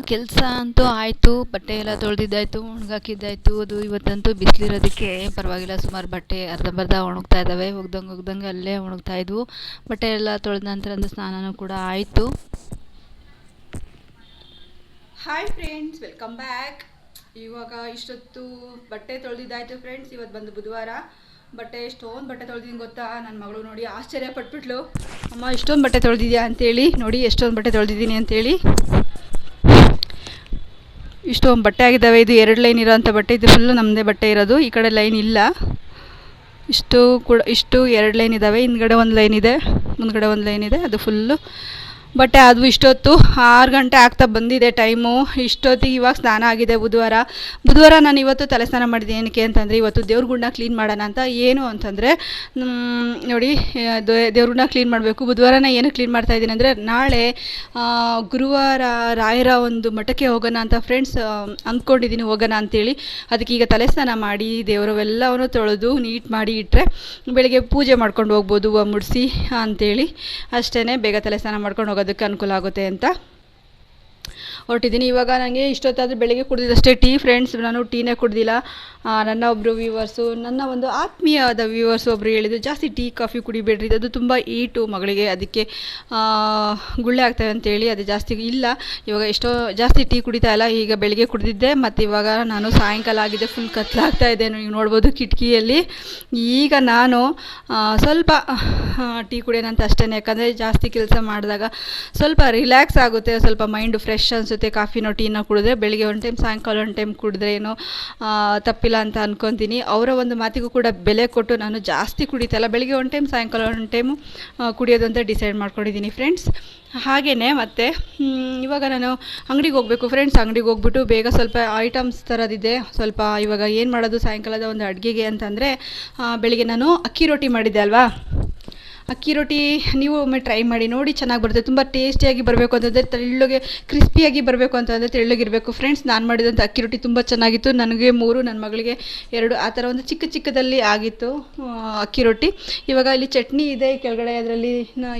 ಕೆಲಸ ಅಂತೂ ಆಯಿತು, ಬಟ್ಟೆ ಎಲ್ಲ ತೊಳೆದಿದ್ದಾಯಿತು, ಒಣಗಾಕಿದ್ದಾಯಿತು, ಅದು ಇವತ್ತಂತೂ ಬಿಸಿಲಿರೋದಕ್ಕೆ ಪರವಾಗಿಲ್ಲ, ಸುಮಾರು ಬಟ್ಟೆ ಅರ್ಧಂಬರ್ಧ ಒಣಗ್ತಾ ಇದ್ದಾವೆ, ಒಗ್ದಂಗೆ ಒಗ್ದಂಗೆ ಅಲ್ಲೇ ಒಣಗ್ತಾ ಇದ್ವು. ಬಟ್ಟೆ ಎಲ್ಲ ತೊಳೆದ ನಂತರ ಒಂದು ಸ್ನಾನನೂ ಕೂಡ ಆಯಿತು. ಹಾಯ್ ಫ್ರೆಂಡ್ಸ್ ವೆಲ್ಕಮ್ ಬ್ಯಾಕ್ ಇವಾಗ ಇಷ್ಟೊತ್ತು ಬಟ್ಟೆ ತೊಳೆದಿದ್ದಾಯಿತು ಫ್ರೆಂಡ್ಸ್ ಇವತ್ತು ಬಂದು ಬುಧವಾರ. ಬಟ್ಟೆ ಎಷ್ಟೊಂದು ಬಟ್ಟೆ ತೊಳೆದಿದ್ದೀನಿ ಗೊತ್ತಾ? ನನ್ನ ಮಗಳು ನೋಡಿ ಆಶ್ಚರ್ಯ ಪಟ್ಬಿಟ್ಲು ಅಮ್ಮ, ಇಷ್ಟೊಂದು ಬಟ್ಟೆ ತೊಳೆದಿದ್ಯಾ ಅಂತೇಳಿ, ನೋಡಿ ಎಷ್ಟೊಂದು ಬಟ್ಟೆ ತೊಳೆದಿದ್ದೀನಿ ಅಂತೇಳಿ. ಇಷ್ಟೊಂದು ಬಟ್ಟೆ ಆಗಿದ್ದಾವೆ. ಇದು ಎರಡು ಲೈನ್ ಇರೋವಂಥ ಬಟ್ಟೆ. ಇದು ಫುಲ್ಲು ನಮ್ಮದೇ ಬಟ್ಟೆ ಇರೋದು. ಈ ಕಡೆ ಲೈನ್ ಇಲ್ಲ. ಇಷ್ಟು ಕೂಡ, ಇಷ್ಟು ಎರಡು ಲೈನ್ ಇದ್ದಾವೆ. ಹಿಂದ್ಗಡೆ ಒಂದು ಲೈನ್ ಇದೆ. ಮುಂದ್ಗಡೆ ಒಂದು ಲೈನ್ ಇದೆ. ಅದು ಫುಲ್ಲು ಬಟ್ಟೆ ಅದು ಇಷ್ಟೊತ್ತು ಆರು ಗಂಟೆ ಆಗ್ತಾ ಬಂದಿದೆ ಟೈಮು. ಇಷ್ಟೊತ್ತಿಗೆ ಇವಾಗ ಸ್ನಾನ ಆಗಿದೆ ಬುಧವಾರ. ಬುಧವಾರ ನಾನು ಇವತ್ತು ತಲೆ ಸ್ನಾನ ಏನಕ್ಕೆ ಅಂತಂದರೆ ಇವತ್ತು ದೇವ್ರ ಕ್ಲೀನ್ ಮಾಡೋಣ ಅಂತ. ಏನು ಅಂತಂದರೆ ನೋಡಿ ದೇವ್ರ ಕ್ಲೀನ್ ಮಾಡಬೇಕು. ಬುಧವಾರನ ಏನು ಕ್ಲೀನ್ ಮಾಡ್ತಾ ಇದ್ದೀನಿ ಅಂದರೆ, ನಾಳೆ ಗುರುವಾರ ರಾಯರ ಒಂದು ಮಠಕ್ಕೆ ಹೋಗೋಣ ಅಂತ ಫ್ರೆಂಡ್ಸ್ ಅಂದ್ಕೊಂಡಿದ್ದೀನಿ ಹೋಗೋಣ ಅಂತೇಳಿ. ಅದಕ್ಕೆ ಈಗ ತಲೆ ಸ್ನಾನ ಮಾಡಿ, ದೇವರವೆಲ್ಲವನ್ನು ತೊಳೆದು ನೀಟ್ ಮಾಡಿ ಇಟ್ಟರೆ ಬೆಳಗ್ಗೆ ಪೂಜೆ ಮಾಡ್ಕೊಂಡು ಹೋಗ್ಬೋದು ಮುಡಿಸಿ ಅಂತೇಳಿ. ಅಷ್ಟೇ ಬೇಗ ತಲೆ ಸ್ನಾನ ಮಾಡ್ಕೊಂಡು ಹೋಗೋದಕ್ಕೆ ಅನುಕೂಲ ಆಗುತ್ತೆ ಅಂತ ಹೊರಟಿದ್ದೀನಿ. ಇವಾಗ ನನಗೆ ಇಷ್ಟೊತ್ತಾದರೂ ಬೆಳಗ್ಗೆ ಕುಡಿದಿದ್ದಷ್ಟೇ ಟೀ ಫ್ರೆಂಡ್ಸ್ ನಾನು ಟೀನೇ ಕುಡ್ದಿಲ್ಲ. ನನ್ನ ಒಬ್ಬರು ವ್ಯೂವರ್ಸು ನನ್ನ ಒಂದು ಆತ್ಮೀಯವಾದ ವ್ಯೂವರ್ಸ್ ಒಬ್ಬರು ಹೇಳಿದ್ರು, ಜಾಸ್ತಿ ಟೀ ಕಾಫಿ ಕುಡಿಬೇಡ್ರಿ. ಅದು ತುಂಬ ಈಟು ಮಗಳಿಗೆ. ಅದಕ್ಕೆ ಗುಳ್ಳೆ ಆಗ್ತವೆ ಅಂತೇಳಿ ಅದು ಜಾಸ್ತಿ ಇಲ್ಲ. ಇವಾಗ ಎಷ್ಟೋ ಜಾಸ್ತಿ ಟೀ ಕುಡಿತಾ ಇಲ್ಲ. ಈಗ ಬೆಳಿಗ್ಗೆ ಕುಡಿದಿದ್ದೆ. ಮತ್ತು ಇವಾಗ ನಾನು ಸಾಯಂಕಾಲ ಆಗಿದೆ. ಫುಲ್ ಕತ್ಲಾಗ್ತಾ ಇದೆ. ನೀವು ನೋಡ್ಬೋದು ಕಿಟಕಿಯಲ್ಲಿ. ಈಗ ನಾನು ಸ್ವಲ್ಪ ಟೀ ಕುಡಿಯೋಣ ಅಂತ ಅಷ್ಟೇ ಯಾಕಂದರೆ ಜಾಸ್ತಿ ಕೆಲಸ ಮಾಡಿದಾಗ ಸ್ವಲ್ಪ ರಿಲ್ಯಾಕ್ಸ್ ಆಗುತ್ತೆ. ಸ್ವಲ್ಪ ಮೈಂಡು ಫ್ರೆಶ್ ಅನಿಸುತ್ತೆ. ಕಾಫಿನೋ ಟೀನೋ ಕುಡಿದ್ರೆ ಬೆಳಿಗ್ಗೆ ಒಂದು ಟೈಮ್, ಸಾಯಂಕಾಲ ಒಂದು ಟೈಮ್ ಕುಡಿದ್ರೆ ಏನೋ ತಪ್ಪಿಲ್ಲ ಅಂತ ಅನ್ಕೊತೀನಿ. ಅವರ ಒಂದು ಮಾತಿಗೂ ಕೂಡ ಬೆಲೆ ಕೊಟ್ಟು ನಾನು ಜಾಸ್ತಿ ಕುಡಿತಲ್ಲ ಬೆಳಿಗ್ಗೆ ಒಂದು ಟೈಮ್, ಸಾಯಂಕಾಲ ಒಂದು ಟೈಮು ಕುಡಿಯೋದು ಅಂತ ಡಿಸೈಡ್ ಮಾಡ್ಕೊಂಡಿದ್ದೀನಿ ಫ್ರೆಂಡ್ಸ್. ಹಾಗೆಯೇ ಮತ್ತು ಇವಾಗ ನಾನು ಅಂಗಡಿಗೆ ಹೋಗಬೇಕು. ಫ್ರೆಂಡ್ಸ್, ಅಂಗಡಿಗೆ ಹೋಗ್ಬಿಟ್ಟು ಬೇಗ ಸ್ವಲ್ಪ ಐಟಮ್ಸ್ ಥರದಿದೆ ಸ್ವಲ್ಪ ಇವಾಗ ಏನು ಮಾಡೋದು, ಸಾಯಂಕಾಲದ ಒಂದು ಅಡುಗೆಗೆ ಅಂತಂದರೆ ಬೆಳಿಗ್ಗೆ ನಾನು ಅಕ್ಕಿ ರೊಟ್ಟಿ ಮಾಡಿದ್ದೆ ಅಲ್ವಾ? ಅಕ್ಕಿ ರೊಟ್ಟಿ ನೀವು ಒಮ್ಮೆ ಟ್ರೈ ಮಾಡಿ ನೋಡಿ ಚೆನ್ನಾಗಿ ಬರುತ್ತೆ. ತುಂಬ ಟೇಸ್ಟಿಯಾಗಿ ಬರಬೇಕು ಅಂತಂದರೆ ತೆಳ್ಳಗೆ ಕ್ರಿಸ್ಪಿಯಾಗಿ ಬರಬೇಕು ಅಂತಂದರೆ ತೆಳ್ಳಗಿರಬೇಕು. ಫ್ರೆಂಡ್ಸ್ ನಾನು ಮಾಡಿದಂಥ ಅಕ್ಕಿ ರೊಟ್ಟಿ ತುಂಬ ಚೆನ್ನಾಗಿತ್ತು. ನನಗೆ ಮೂರು ನನ್ನ ಮಗಳಿಗೆ ಎರಡು, ಆ ಥರ ಒಂದು ಚಿಕ್ಕ ಚಿಕ್ಕದಲ್ಲಿ ಆಗಿತ್ತು ಅಕ್ಕಿ ರೊಟ್ಟಿ. ಇವಾಗ ಇಲ್ಲಿ ಚಟ್ನಿ ಇದೆ ಕೆಳಗಡೆ, ಅದರಲ್ಲಿ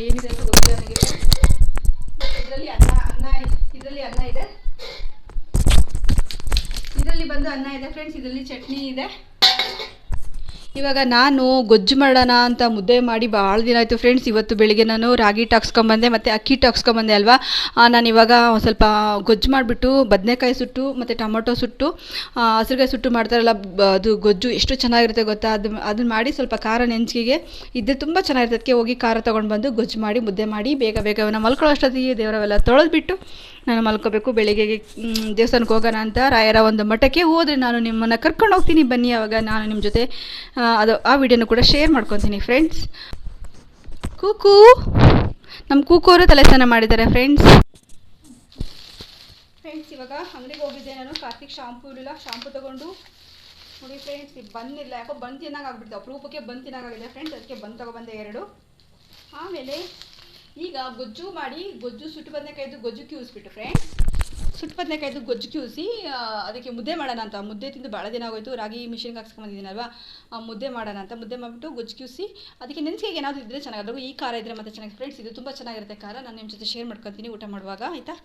ಏನಿದೆ ನನಗೆ. ಇದರಲ್ಲಿ ಅನ್ನ ಅನ್ನ ಇದರಲ್ಲಿ ಅನ್ನ ಇದೆ. ಇದರಲ್ಲಿ ಬಂದು ಅನ್ನ ಇದೆ. ಫ್ರೆಂಡ್ಸ್ ಇದರಲ್ಲಿ ಚಟ್ನಿ ಇದೆ. ಇವಾಗ ನಾನು ಗೊಜ್ಜು ಮಾಡೋಣ ಅಂತ ಮುದ್ದೆ ಮಾಡಿ ಭಾಳ ದಿನ ಆಯಿತು ಫ್ರೆಂಡ್ಸ್ ಇವತ್ತು ಬೆಳಿಗ್ಗೆ ನಾನು ರಾಗಿ ಟಾಕ್ಸ್ಕೊಂಬಂದೆ ಮತ್ತು ಅಕ್ಕಿ ಟಾಕ್ಸ್ಕೊಂಬಂದೆ ಅಲ್ವಾ? ನಾನು ಇವಾಗ ಸ್ವಲ್ಪ ಗೊಜ್ಜು ಮಾಡಿಬಿಟ್ಟು ಬದನೆಕಾಯಿ ಸುಟ್ಟು ಮತ್ತು ಟೊಮೊಟೊ ಸುಟ್ಟು ಹಸಿರುಗಾಯಿ ಸುಟ್ಟು ಮಾಡ್ತಾರಲ್ಲ ಅದು ಗೊಜ್ಜು ಎಷ್ಟು ಚೆನ್ನಾಗಿರುತ್ತೆ ಗೊತ್ತಾ? ಅದು ಅದನ್ನ ಮಾಡಿ ಸ್ವಲ್ಪ ಖಾರ ನೆಂಚಿಗೆ ಇದ್ದರೆ ತುಂಬ ಚೆನ್ನಾಗಿರುತ್ತೆ ಅದಕ್ಕೆ ಹೋಗಿ ಖಾರ ತೊಗೊಂಡು ಬಂದು ಗೊಜ್ಜು ಮಾಡಿ ಮುದ್ದೆ ಮಾಡಿ ಬೇಗ ಬೇಗ ಅವನ್ನ ಮಲ್ಕೊಳ್ಳೋ ಅಷ್ಟೊತ್ತಿಗೆ ದೇವರವೆಲ್ಲ ತೊಳೆದ್ಬಿಟ್ಟು ನಾನು ಮಲ್ಕೋಬೇಕು ಬೆಳಿಗ್ಗೆ ದೇವಸ್ಥಾನಕ್ಕೆ ಹೋಗೋಣ ಅಂತ ರಾಯರ ಒಂದು ಮಠಕ್ಕೆ ಹೋದರೆ ನಾನು ನಿಮ್ಮನ್ನು ಕರ್ಕೊಂಡು ಹೋಗ್ತೀನಿ. ಬನ್ನಿ ಅವಾಗ ನಾನು ನಿಮ್ಮ ಜೊತೆ. ಅದು, ಆ ವಿಡಿಯೋನು ಕೂಡ ಶೇರ್ ಮಾಡ್ಕೊತೀನಿ ಫ್ರೆಂಡ್ಸ್ ಕೂಕು. ನಮ್ಮ ಕೂಕೋರು ತಲೆ ಸ್ನಾನ ಮಾಡಿದ್ದಾರೆ ಫ್ರೆಂಡ್ಸ್ ಫ್ರೆಂಡ್ಸ್ ಇವಾಗ ಅಂಗಡಿಗೆ ಹೋಗಿದ್ದೆ ನಾನು. ಕಾರ್ತಿಕ್ ಶಾಂಪೂ ಇರಲಿಲ್ಲ. ಶಾಂಪೂ ತೊಗೊಂಡು, ನೋಡಿ ಫ್ರೆಂಡ್ಸ್ ಇದು ಬಂದಿಲ್ಲ. ಯಾಕೋ ಬಂದು ತಿನ್ನಾಗ ಆಗ್ಬಿಡ್ತು ಅಪರೂಪಕ್ಕೆ ಬಂದು ತಿನ್ನಾಗಿದೆ ಫ್ರೆಂಡ್ಸ್ ಅದಕ್ಕೆ ಬಂದು ತಗೊಬಂದೆ ಎರಡು. ಆಮೇಲೆ ಈಗ ಗೊಜ್ಜು ಮಾಡಿ, ಗೊಜ್ಜು ಸುಟ್ಟು ಬದನೆಕಾಯ್ದು ಗೊಜ್ಜು ಕ್ಯೂಸ್ಬಿಟ್ಟು ಫ್ರೆಂಡ್ಸ್ ಸುಟ್ಟು ಬದನೆಕಾಯ್ದು ಗೊಜ್ಜು ಕ್ಯೂಸಿ ಅದಕ್ಕೆ ಮುದ್ದೆ ಮಾಡೋಣ ಅಂತ. ಮುದ್ದೆ ತಿಂದು ಭಾಳ ದಿನ ಆಗೋಯ್ತು, ರಾಗಿ ಮಿಷಿನ್ಗೆ ಹಾಕ್ಸ್ಕೊಂಬಂದಿದ್ದೀನಲ್ವಾ ಮುದ್ದೆ ಮಾಡೋಣ ಅಂತ. ಮುದ್ದೆ ಮಾಡಿಬಿಟ್ಟು ಗೊಜ್ಜು ಕ್ಯೂಸಿ ಅದಕ್ಕೆ ನೆನ್ಸಿಗೆ ಏನಾದರೂ ಇದ್ದರೆ ಚೆನ್ನಾಗಿರೋದು ಈ ಖಾರ ಇದ್ದರೆ ಮತ್ತೆ ಚೆನ್ನಾಗಿ. ಫ್ರೆಂಡ್ಸ್ ಇದು ತುಂಬ ಚೆನ್ನಾಗಿರುತ್ತೆ ಖಾರ. ನಾನು ನಿಮ್ಮ ಜೊತೆ ಶೇರ್ ಮಾಡ್ಕೊತೀನಿ ಊಟ ಮಾಡುವಾಗ. ಆಯಿತಾ?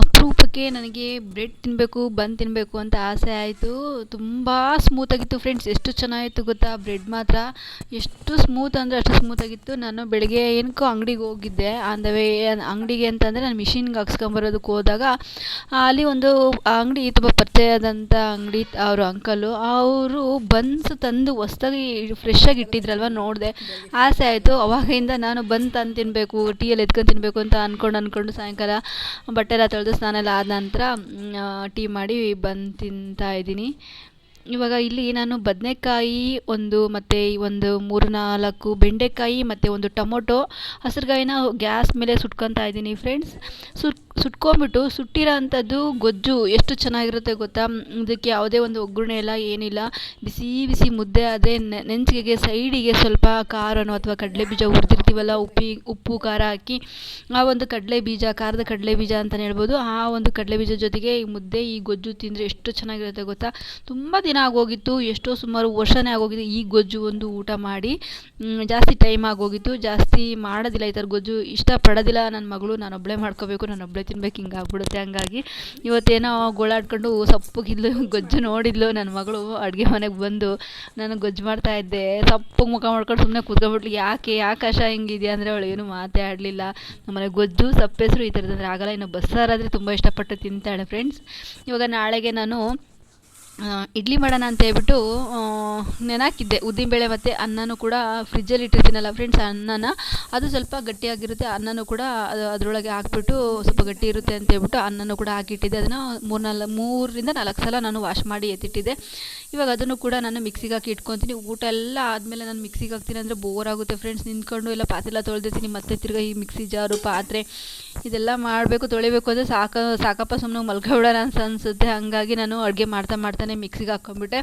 ಅಪರೂಪಕ್ಕೆ ನನಗೆ ಬ್ರೆಡ್ ತಿನ್ನಬೇಕು ಬನ್ ತಿನ್ನಬೇಕು ಅಂತ ಆಸೆ ಆಯಿತು. ತುಂಬ ಸ್ಮೂತಾಗಿತ್ತು ಫ್ರೆಂಡ್ಸ್ ಎಷ್ಟು ಚೆನ್ನಾಗಿತ್ತು ಗೊತ್ತಾ? ಬ್ರೆಡ್ ಮಾತ್ರ. ಎಷ್ಟು ಸ್ಮೂತ್ ಅಂದರೆ ಅಷ್ಟು ಸ್ಮೂತಾಗಿತ್ತು ನಾನು ಬೆಳಗ್ಗೆ ಏನಕ್ಕೋ ಅಂಗಡಿಗೆ ಹೋಗಿದ್ದೆ. ಆನ್ ದ ವೇ ಅಂಗಡಿಗೆ ಅಂತಂದರೆ ನಾನು ಮಿಷಿನ್ಗೆ ಹಾಕ್ಸ್ಕೊಂಬರೋದಕ್ಕೆ ಹೋದಾಗ, ಅಲ್ಲಿ ಒಂದು ಅಂಗಡಿ ತುಂಬ ಪರಿಚಯದಂಥ ಅಂಗಡಿ ಅವರು ಅಂಕಲು ಅವರು ಬನ್ಸ್ ತಂದು ಹೊಸ್ದಾಗಿ ಫ್ರೆಶ್ ಇಟ್ಟಿದ್ರಲ್ವ ನೋಡಿದೆ. ಆಸೆ ಆಯಿತು. ಅವಾಗಿಂದ ನಾನು ಬಂದು ತಂದು ತಿನ್ನಬೇಕು ಟೀಯಲ್ಲಿ ಎತ್ಕೊಂಡು ತಿನ್ನಬೇಕು ಅಂತ ಅಂದ್ಕೊಂಡು ಅಂದ್ಕೊಂಡು ಸಾಯಂಕಾಲ ಬಟ್ಟೆ ಎಲ್ಲ ತೊಳೆದು ಸ್ನಾನ ಎಲ್ಲ ಆದ ನಂತರ ಟೀ ಮಾಡಿ ಬಂದು ತಿಂತಾ ಇದ್ದೀನಿ. ಇವಾಗ ಇಲ್ಲಿ ನಾನು ಬದನೆಕಾಯಿ ಒಂದು ಮತ್ತು ಒಂದು ಮೂರು ನಾಲ್ಕು ಬೆಂಡೆಕಾಯಿ ಮತ್ತು ಒಂದು ಟೊಮೊಟೊ, ಹಸಿರುಗಾಯಿನ ಗ್ಯಾಸ್ ಮೇಲೆ ಸುಟ್ಕೊತಾ ಇದ್ದೀನಿ ಫ್ರೆಂಡ್ಸ್ ಸುಟ್ ಸುಟ್ಕೊಂಬಿಟ್ಟು ಸುಟ್ಟಿರೋ ಅಂಥದ್ದು ಗೊಜ್ಜು ಎಷ್ಟು ಚೆನ್ನಾಗಿರುತ್ತೆ ಗೊತ್ತಾ? ಇದಕ್ಕೆ ಯಾವುದೇ ಒಂದು ಒಗ್ಗರಣೆ ಇಲ್ಲ ಏನಿಲ್ಲ. ಬಿಸಿ ಬಿಸಿ ಮುದ್ದೆ ಆದರೆ ನೆಂಚಿಗೆಗೆ, ಸೈಡಿಗೆ ಸ್ವಲ್ಪ ಖಾರನೋ ಅಥವಾ ಕಡಲೆ ಬೀಜ ಹುರಿದಿರ್ತೀವಲ್ಲ, ಉಪ್ಪಿ, ಉಪ್ಪು, ಖಾರ ಹಾಕಿ ಆ ಒಂದು ಕಡಲೆ ಬೀಜ, ಖಾರದ ಕಡಲೆ ಬೀಜ ಅಂತಲೇ ಹೇಳ್ಬೋದು. ಆ ಒಂದು ಕಡಲೆ ಬೀಜ ಜೊತೆಗೆ ಈ ಮುದ್ದೆ, ಈ ಗೊಜ್ಜು ತಿಂದರೆ ಎಷ್ಟು ಚೆನ್ನಾಗಿರುತ್ತೆ ಗೊತ್ತಾ? ತುಂಬ ದಿನ ಆಗೋಗಿತ್ತು. ಎಷ್ಟೋ ಸುಮಾರು ವರ್ಷನೇ ಆಗೋಗಿದೆ ಈ ಗೊಜ್ಜು ಒಂದು ಊಟ ಮಾಡಿ. ಜಾಸ್ತಿ ಟೈಮ್ ಆಗೋಗಿತ್ತು. ಜಾಸ್ತಿ ಮಾಡೋದಿಲ್ಲ ಈ ಥರ ಗೊಜ್ಜು. ಇಷ್ಟಪಡೋದಿಲ್ಲ. ನನ್ನ ಮಗಳು ನಾನೊಬ್ಬಳೇ ಮಾಡ್ಕೋಬೇಕು ನಾನೊಬ್ಬಳೇ ತಿನ್ಬೇಕು, ಹಿಂಗಾಗ್ಬಿಡುತ್ತೆ. ಹಂಗಾಗಿ ಇವತ್ತೇನೋ ಗೋಳಾಡ್ಕೊಂಡು ಸಪ್ಪಗಿದ್ಲು, ಗೊಜ್ಜು ನೋಡಿದ್ಲು. ನನ್ನ ಮಗಳು ಅಡುಗೆ ಮನೆಗೆ ಬಂದು ನಾನು ಗೊಜ್ಜು ಮಾಡ್ತಾ ಇದ್ದೆ. ಸಪ್ಪಗೆ ಮುಖ ಮಾಡ್ಕೊಂಡು ಸುಮ್ಮನೆ ಕೂತ್ಕೊಂಡ್ಬಿಟ್ಲು. ಯಾಕೆ ಯಾಕೆ ಕಷ ಹಿಂಗಿದೆಯಾ ಅಂದರೆ ಅವಳು ಏನು ಮಾತೇ ಆಡಲಿಲ್ಲ. ನಮ್ಮನೆ ಗೊಜ್ಜು, ಸಪ್ಪೆಸರು ಈ ಥರದಂದ್ರೆ ಆಗಲ್ಲ. ಇನ್ನು ಬಸ್ಸಾರಾದರೆ ತುಂಬ ಇಷ್ಟಪಟ್ಟು ತಿಂತಾಳೆ ಫ್ರೆಂಡ್ಸ್ ಇವಾಗ ನಾಳೆಗೆ ನಾನು ಇಡ್ಲಿ ಮಾಡೋಣ ಅಂತ ಹೇಳ್ಬಿಟ್ಟು ಆ, ನೆನಾಕಿದ್ದೆ. ಉದ್ದಿನಬೇಳೆ ಮತ್ತು ಅನ್ನನೂ ಕೂಡ ಫ್ರಿಜ್ಜಲ್ಲಿ ಇಟ್ಟಿರ್ತೀನಲ್ಲ ಫ್ರೆಂಡ್ಸ್ ಅನ್ನನ. ಅದು ಸ್ವಲ್ಪ ಗಟ್ಟಿಯಾಗಿರುತ್ತೆ ಅನ್ನನೂ ಕೂಡ ಅದು ಅದರೊಳಗೆ ಹಾಕ್ಬಿಟ್ಟು ಸ್ವಲ್ಪ ಗಟ್ಟಿ ಇರುತ್ತೆ ಅಂತ ಹೇಳ್ಬಿಟ್ಟು ಅನ್ನನೂ ಕೂಡ ಹಾಕಿಟ್ಟಿದ್ದೆ. ಅದನ್ನು ಮೂರು ನಾಲ್ಕು ಮೂರರಿಂದ ನಾಲ್ಕು ಸಲ ನಾನು ವಾಶ್ ಮಾಡಿ ಎತ್ತಿಟ್ಟಿದ್ದೆ. ಇವಾಗ ಅದನ್ನು ಕೂಡ ನಾನು ಮಿಕ್ಸಿಗೆ ಹಾಕಿ ಇಟ್ಕೊತೀನಿ. ಊಟ ಎಲ್ಲ ಆದಮೇಲೆ ನಾನು ಮಿಕ್ಸಿಗೆ ಹಾಕ್ತೀನಿ ಅಂದರೆ ಬೋರ್ ಆಗುತ್ತೆ ಫ್ರೆಂಡ್ಸ್ ನಿಂತ್ಕೊಂಡು ಎಲ್ಲ ಪಾತ್ರೆಲ್ಲ ತೊಳೆದಿರ್ತೀನಿ. ಮತ್ತೆ ತಿರ್ಗಿ ಈ ಮಿಕ್ಸಿ ಜಾರು ಪಾತ್ರೆ ಇದೆಲ್ಲ ಮಾಡಬೇಕು, ತೊಳಿಬೇಕು ಅಂದರೆ ಸಾಕು, ಸಾಕಪ್ಪ ಸುಮ್ಮನೆ ಮಲ್ಕೊಬಿಡೋಣ ಅಂತ ಅನಿಸುತ್ತೆ. ಹಾಗಾಗಿ ನಾನು ಅಡುಗೆ ಮಾಡ್ತಾ ಮಾಡ್ತಾನೆ ಮಿಕ್ಸಿಗೆ ಹಾಕ್ಕೊಂಬಿಟ್ಟೆ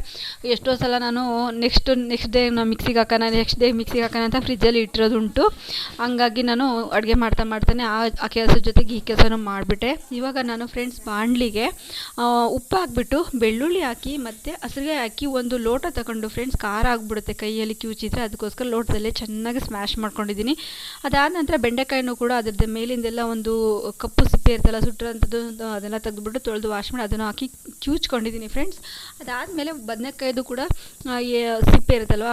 ಎಷ್ಟೋ ಸಲ ನಾನು ನೆಕ್ಸ್ಟ್ ನೆಕ್ಸ್ಟ್ ಡೇ ನಾನು ಮಿಕ್ಸಿಗೆ ಹಾಕೋಣ ನೆಕ್ಸ್ಟ್ ಡೇ ಮಿಕ್ಸಿಗೆ ಹಾಕೋಣ ಅಂತ ಫ್ರಿಜ್ಜಲ್ಲಿ ಇಟ್ಟಿರೋದುಂಟು. ಹಂಗಾಗಿ ನಾನು ಅಡುಗೆ ಮಾಡ್ತಾ ಮಾಡ್ತಾನೆ ಆ ಆ ಕೆಲಸದ ಜೊತೆಗೆ ಈ ಕೆಲಸನೂ ಮಾಡಿಬಿಟ್ಟೆ. ಇವಾಗ ನಾನು ಫ್ರೆಂಡ್ಸ್ ಬಾಣಲಿಗೆ ಉಪ್ಪು ಹಾಕ್ಬಿಟ್ಟು ಬೆಳ್ಳುಳ್ಳಿ ಹಾಕಿ ಮತ್ತು ಹಸಿರಿಗೆ ಹಾಕಿ ಒಂದು ಲೋಟ ತಗೊಂಡು ಫ್ರೆಂಡ್ಸ್ ಖಾರ ಆಗಿಬಿಡುತ್ತೆ ಕೈಯಲ್ಲಿ ಕಿವುಚಿದ್ರೆ ಅದಕ್ಕೋಸ್ಕರ ಲೋಟದಲ್ಲೇ ಚೆನ್ನಾಗಿ ಸ್ಮ್ಯಾಶ್ ಮಾಡ್ಕೊಂಡಿದ್ದೀನಿ. ಅದಾದ ನಂತರ ಬೆಂಡೆಕಾಯಿನೂ ಕೂಡ ಅದ್ರದ್ದು ಮೇಲಿಂದೆಲ್ಲ ಒಂದು ಕಪ್ಪು ಸಿಪ್ಪೆ ಇರ್ತಲ್ಲ ಸುಟ್ಟಿರೋಂಥದ್ದು ಅದನ್ನು ತೆಗೆದುಬಿಟ್ಟು ತೊಳೆದು ವಾಶ್ ಮಾಡಿ ಅದನ್ನು ಹಾಕಿ ಕಿವುಚ್ಕೊಂಡಿದ್ದೀನಿ ಫ್ರೆಂಡ್ಸ್ ಅದಾದಮೇಲೆ ಬದನೆಕಾಯ್ದು ಕೂಡ ಸಿಪ್ಪೆ ಇರುತ್ತಲ್ವ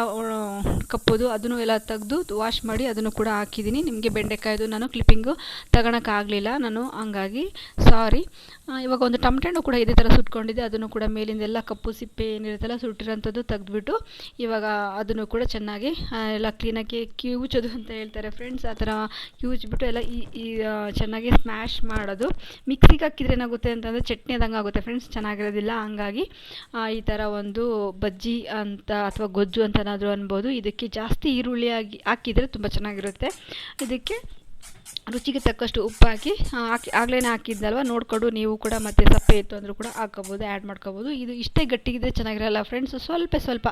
ಕಪ್ಪುದು, ಅದನ್ನು ಎಲ್ಲ ತೆಗೆದು ವಾಶ್ ಮಾಡಿ ಅದನ್ನು ಕೂಡ ಹಾಕಿದ್ದೀನಿ. ನಿಮಗೆ ಬೆಂಡೆಕಾಯ್ದು, ನಾನು ಕ್ಲಿಪ್ಪಿಂಗು ತಗೊಳಕ್ಕಾಗಲಿಲ್ಲ ನಾನು ಹಂಗಾಗಿ ಸಾರಿ ಇವಾಗ ಒಂದು ಟಮಟೆ ಹಣ್ಣು ಕೂಡ ಇದೇ ಥರ ಸುಟ್ಕೊಂಡಿದ್ದೆ, ಅದನ್ನು ಕೂಡ ಮೇಲಿಂದೆಲ್ಲ ಕಪ್ಪು ಸಿಪ್ಪೆ ಏನಿರುತ್ತಲ್ಲ ಸುಟ್ಟಿರೋಂಥದ್ದು ತೆಗೆದುಬಿಟ್ಟು ಇವಾಗ ಅದನ್ನು ಕೂಡ ಚೆನ್ನಾಗಿ ಎಲ್ಲ ಕ್ಲೀನಾಗಿ ಕಿವುಚೋದು ಅಂತ ಹೇಳ್ತಾರೆ ಫ್ರೆಂಡ್ಸ್ ಆ ಥರ ಕಿವುಚ್ಬಿಟ್ಟು ಎಲ್ಲ ಈ ಚೆನ್ನಾಗಿ ಸ್ಮ್ಯಾಶ್ ಮಾಡೋದು. ಮಿಕ್ಸಿಗೆ ಹಾಕಿದ್ರೆ ಏನಾಗುತ್ತೆ ಅಂತಂದರೆ ಚಟ್ನಿ ಆದಂಗೆ ಆಗುತ್ತೆ ಫ್ರೆಂಡ್ಸ್ ಚೆನ್ನಾಗಿರೋದಿಲ್ಲ. ಹಂಗಾಗಿ ಈ ಥರ ಒಂದು ಬಜ್ಜಿ ಅಂತ ಅಥವಾ ಗೊಜ್ಜು ಅಂತನಾದರೂ ಅನ್ಬೋದು. ಇದಕ್ಕೆ ಜಾಸ್ತಿ ಈರುಳ್ಳಿ ಆಗಿ, ಹಾಕಿದರೆ ತುಂಬ ಚೆನ್ನಾಗಿರುತ್ತೆ. ಇದಕ್ಕೆ ರುಚಿಗೆ ತಕ್ಕಷ್ಟು ಉಪ್ಪು ಹಾಕಿ ಹಾಕಿ ಆಗಲೇ ಹಾಕಿದ್ದಲ್ವ ನೋಡಿಕೊಂಡು ನೀವು ಕೂಡ ಮತ್ತೆ ಸಪ್ಪೆ ಇತ್ತು ಅಂದರೂ ಕೂಡ ಹಾಕ್ಕೋಬೋದು ಆ್ಯಡ್ ಮಾಡ್ಕೋಬೋದು. ಇದು ಇಷ್ಟೇ ಗಟ್ಟಿಗಿದ್ರೆ ಚೆನ್ನಾಗಿರಲ್ಲ ಫ್ರೆಂಡ್ಸ್ ಸ್ವಲ್ಪ ಸ್ವಲ್ಪ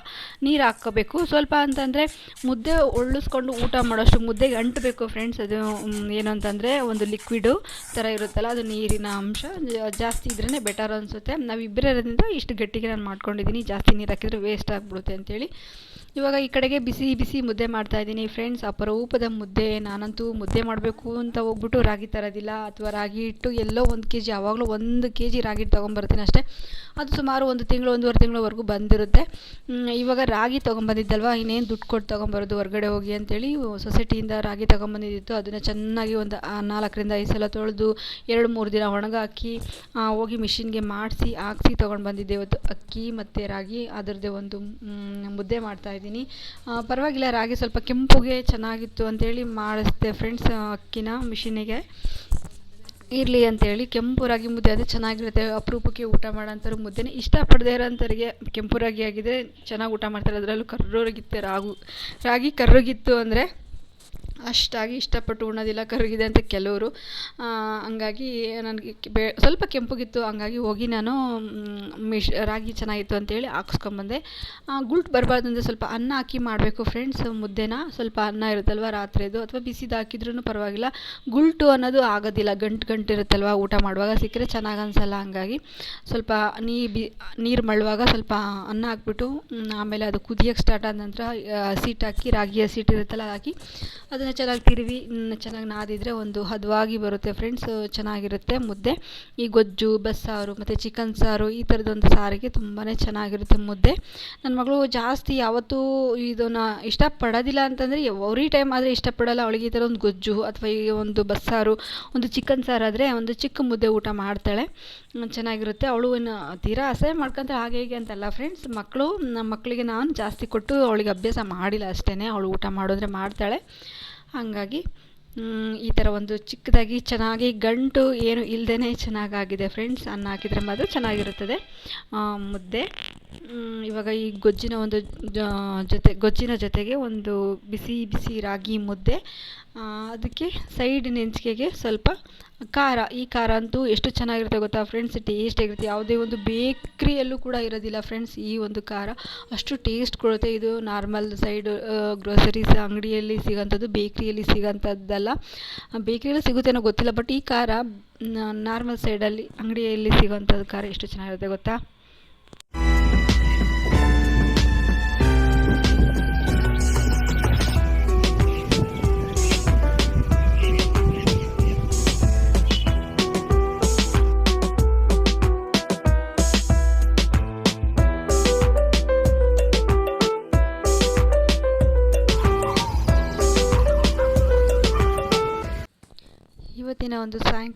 ನೀರು ಹಾಕ್ಕೋಬೇಕು. ಸ್ವಲ್ಪ ಅಂತಂದರೆ ಮುದ್ದೆ ಒಳ್ಳಿಸ್ಕೊಂಡು ಊಟ ಮಾಡೋಷ್ಟು ಮುದ್ದೆಗೆ ಅಂಟಬೇಕು ಫ್ರೆಂಡ್ಸ್ ಅದು ಏನು ಅಂತಂದರೆ ಒಂದು ಲಿಕ್ವಿಡು ಥರ ಇರುತ್ತಲ್ಲ, ಅದು ನೀರಿನ ಅಂಶ. ಜಾಸ್ತಿ ಇದ್ರೇ ಬೆಟರ್ ಅನಿಸುತ್ತೆ. ನಾವು ಇರೋದ್ರಿಂದ ಇಷ್ಟು ಗಟ್ಟಿಗೆ ನಾನು ಮಾಡ್ಕೊಂಡಿದ್ದೀನಿ. ಜಾಸ್ತಿ ನೀರು ಹಾಕಿದರೆ ವೇಸ್ಟ್ ಆಗಿಬಿಡುತ್ತೆ ಅಂತೇಳಿ. ಇವಾಗ ಈ ಕಡೆಗೆ ಬಿಸಿ ಬಿಸಿ ಮುದ್ದೆ ಮಾಡ್ತಾಯಿದ್ದೀನಿ ಫ್ರೆಂಡ್ಸ್ ಅಪರೂಪದ ಮುದ್ದೆ. ನಾನಂತೂ ಮುದ್ದೆ ಮಾಡಬೇಕು ಅಂತ ಹೋಗ್ಬಿಟ್ಟು ರಾಗಿ ತರೋದಿಲ್ಲ ಅಥವಾ ರಾಗಿ ಹಿಟ್ಟು ಎಲ್ಲೋ ಒಂದು ಕೆ ಜಿ ಯಾವಾಗಲೂ ಒಂದು ಕೆ ಜಿ ರಾಗಿ ಹಿಟ್ಟು ತೊಗೊಂಬರ್ತೀನಿ ಅಷ್ಟೇ. ಅದು ಸುಮಾರು ಒಂದು ತಿಂಗಳು, ಒಂದೂವರೆ ತಿಂಗಳವರೆಗೂ ಬಂದಿರುತ್ತೆ. ಇವಾಗ ರಾಗಿ ತೊಗೊಂಬಂದಿದ್ದಲ್ವ? ಇನ್ನೇನು ದುಡ್ಡು ಕೊಟ್ಟು ತೊಗೊಂಬರೋದು ಹೊರಗಡೆ ಹೋಗಿ ಅಂತೇಳಿ ಸೊಸೈಟಿಯಿಂದ ರಾಗಿ ತೊಗೊಂಬಂದಿದ್ದು ಅದನ್ನು ಚೆನ್ನಾಗಿ ಒಂದು ನಾಲ್ಕರಿಂದ ಐದು ಸಲ ತೊಳೆದು ಎರಡು, ಮೂರು ದಿನ ಒಣಗಾಕಿ ಹೋಗಿ ಮಿಷಿನ್ಗೆ ಮಾಡಿಸಿ, ಹಾಕ್ಸಿ ತೊಗೊಂಡು ಬಂದಿದ್ದೆ ಇವತ್ತು ಅಕ್ಕಿ ಮತ್ತು ರಾಗಿ. ಅದರದ್ದೇ ಒಂದು ಮುದ್ದೆ ಮಾಡ್ತಾ ಇದ್ದೀನಿ. ಪರವಾಗಿಲ್ಲ, ರಾಗಿ ಸ್ವಲ್ಪ ಕೆಂಪುಗೆ ಚೆನ್ನಾಗಿತ್ತು ಅಂತೇಳಿ ಮಾಡಿಸ್ದೆ. ಫ್ರೆಂಡ್ಸ್ ಅಕ್ಕಿನ ಮಿಷಿನಿಗೆ ಇರಲಿ ಅಂತೇಳಿ ಕೆಂಪು ರಾಗಿ ಮುದ್ದೆ ಅದು ಚೆನ್ನಾಗಿರುತ್ತೆ, ಅಪರೂಪಕ್ಕೆ ಊಟ ಮಾಡೋಂಥವ್ರು ಮುದ್ದೆನೇ. ಇಷ್ಟಪಡದೇ ಇರೋಂಥವ್ರಿಗೆ ಕೆಂಪು ರಾಗಿ ಆಗಿದೆ, ಚೆನ್ನಾಗಿ ಊಟ ಮಾಡ್ತಾರೆ. ಅದರಲ್ಲೂ ಕರ್ರೋಗಿತ್ತೆ ರಾಗು. ರಾಗಿ ಕರ್ರೋಗಿತ್ತು ಅಂದರೆ ಅಷ್ಟಾಗಿ ಇಷ್ಟಪಟ್ಟು ಉಣ್ಣೋದಿಲ್ಲ ಕರಗಿದೆ ಅಂತ ಕೆಲವರು. ಹಂಗಾಗಿ ನನಗೆ ಬೇ, ಸ್ವಲ್ಪ ಕೆಂಪಗಿತ್ತು, ಹಂಗಾಗಿ ಹೋಗಿ ನಾನು ಮಿಶ್, ರಾಗಿ ಚೆನ್ನಾಗಿತ್ತು ಅಂತೇಳಿ ಹಾಕ್ಸ್ಕೊಂಬಂದೆ. ಗುಲ್ಟ್ ಬರಬಾರ್ದು ಅಂದರೆ ಸ್ವಲ್ಪ ಅನ್ನ ಹಾಕಿ ಮಾಡಬೇಕು ಫ್ರೆಂಡ್ಸ್, ಮುದ್ದೆನ. ಸ್ವಲ್ಪ ಅನ್ನ ಇರುತ್ತಲ್ವ ರಾತ್ರಿದು, ಅಥವಾ ಬಿಸಿದು ಹಾಕಿದ್ರೂ ಪರವಾಗಿಲ್ಲ. ಗುಲ್ಟು ಅನ್ನೋದು ಆಗೋದಿಲ್ಲ, ಗಂಟು ಗಂಟು ಇರುತ್ತಲ್ವ ಊಟ ಮಾಡುವಾಗ. ಸಿಕ್ಕರೆ ಚೆನ್ನಾಗಿ ಅನಿಸಲ್ಲ ಹಂಗಾಗಿ. ಸ್ವಲ್ಪ ನೀ ಬಿ, ನೀರು ಮಳ್ಳುವಾಗ ಸ್ವಲ್ಪ ಅನ್ನ ಹಾಕ್ಬಿಟ್ಟು ಆಮೇಲೆ ಅದು ಕುದಿಯೋಕ್ಕೆ ಸ್ಟಾರ್ಟ್ ಆದ ನಂತರ ಹಸಿಟ್ಟು ಹಾಕಿ, ರಾಗಿ ಹಸಿಟ್ಟು ಇರುತ್ತಲ್ಲ ಹಾಕಿ ಅದನ್ನು ಚೆನ್ನಾಗಿ ತಿರುವಿ ಚೆನ್ನಾಗಿ ನಾದಿದ್ರೆ ಒಂದು ಹದವಾಗಿ ಬರುತ್ತೆ ಫ್ರೆಂಡ್ಸ್ ಚೆನ್ನಾಗಿರುತ್ತೆ ಮುದ್ದೆ. ಈ ಗೊಜ್ಜು, ಬಸ್ಸಾರು ಮತ್ತು ಚಿಕನ್ ಸಾರು ಈ ಥರದೊಂದು ಸಾರಿಗೆ ತುಂಬಾ ಚೆನ್ನಾಗಿರುತ್ತೆ ಮುದ್ದೆ. ನನ್ನ ಮಗಳು ಜಾಸ್ತಿ ಯಾವತ್ತೂ ಇದನ್ನು ಇಷ್ಟಪಡೋದಿಲ್ಲ ಅಂತಂದರೆ ಎವ್ರಿ ಟೈಮ್ ಆದರೆ ಇಷ್ಟಪಡೋಲ್ಲ. ಅವಳಿಗೆ ಈ ಥರ ಒಂದು ಗೊಜ್ಜು ಅಥವಾ ಈ ಒಂದು ಬಸ್ಸಾರು, ಒಂದು ಚಿಕನ್ ಸಾರು ಆದರೆ ಒಂದು ಚಿಕ್ಕ ಮುದ್ದೆ ಊಟ ಮಾಡ್ತಾಳೆ. ಚೆನ್ನಾಗಿರುತ್ತೆ. ಅವಳು ಏನು ತೀರಾ ಅಸಹ್ಯ ಮಾಡ್ಕೊಂತ ಹಾಗೆ ಹೀಗೆ ಅಂತಲ್ಲ ಫ್ರೆಂಡ್ಸ್ ಮಕ್ಕಳು ನಮ್ಮ ಮಕ್ಕಳಿಗೆ ನಾನು ಜಾಸ್ತಿ ಕೊಟ್ಟು ಅವಳಿಗೆ ಅಭ್ಯಾಸ ಮಾಡಿಲ್ಲ ಅಷ್ಟೇ ಅವಳು ಊಟ ಮಾಡೋದ್ರೆ ಮಾಡ್ತಾಳೆ. ಹಾಗಾಗಿ ಈ ಥರ ಒಂದು ಚಿಕ್ಕದಾಗಿ ಚೆನ್ನಾಗಿ ಗಂಟು ಏನು ಇಲ್ಲದೇ ಚೆನ್ನಾಗಾಗಿದೆ ಫ್ರೆಂಡ್ಸ್ ಅನ್ನ ಹಾಕಿದರೆ ಮಾತ್ರ ಚೆನ್ನಾಗಿರುತ್ತದೆ. ಮುದ್ದೆ. ಇವಾಗ ಈ ಗೊಜ್ಜಿನ ಒಂದು ಜೊತೆ, ಗೊಜ್ಜಿನ ಜೊತೆಗೆ ಒಂದು ಬಿಸಿ ಬಿಸಿ ರಾಗಿ ಮುದ್ದೆ ಅದಕ್ಕೆ ಸೈಡ್ ನೆಂಚಿಕೆಗೆ ಸ್ವಲ್ಪ ಖಾರ. ಈ ಖಾರ ಅಂತೂ ಎಷ್ಟು ಚೆನ್ನಾಗಿರುತ್ತೆ ಗೊತ್ತಾ ಫ್ರೆಂಡ್ಸ್? ಟೇಸ್ಟ್ ಆಗಿರುತ್ತೆ. ಯಾವುದೇ ಒಂದು ಬೇಕ್ರಿಯಲ್ಲೂ ಕೂಡ ಇರೋದಿಲ್ಲ ಫ್ರೆಂಡ್ಸ್ ಈ ಒಂದು ಖಾರ. ಅಷ್ಟು ಟೇಸ್ಟ್ ಕೊಡುತ್ತೆ. ಇದು ನಾರ್ಮಲ್ ಸೈಡ್ ಗ್ರೋಸರೀಸ್ ಅಂಗಡಿಯಲ್ಲಿ ಸಿಗೋಂಥದ್ದು, ಬೇಕ್ರಿಯಲ್ಲಿ ಸಿಗೋಂಥದ್ದಲ್ಲ. ಬೇಕ್ರಿಯಲ್ಲಿ ಸಿಗುತ್ತೇನೋ ಗೊತ್ತಿಲ್ಲ ಬಟ್ ಈ ಖಾರ ನಾರ್ಮಲ್ ಸೈಡಲ್ಲಿ ಅಂಗಡಿಯಲ್ಲಿ ಸಿಗೋಂಥದ್ದು ಖಾರ ಎಷ್ಟು ಚೆನ್ನಾಗಿರುತ್ತೆ ಗೊತ್ತಾ?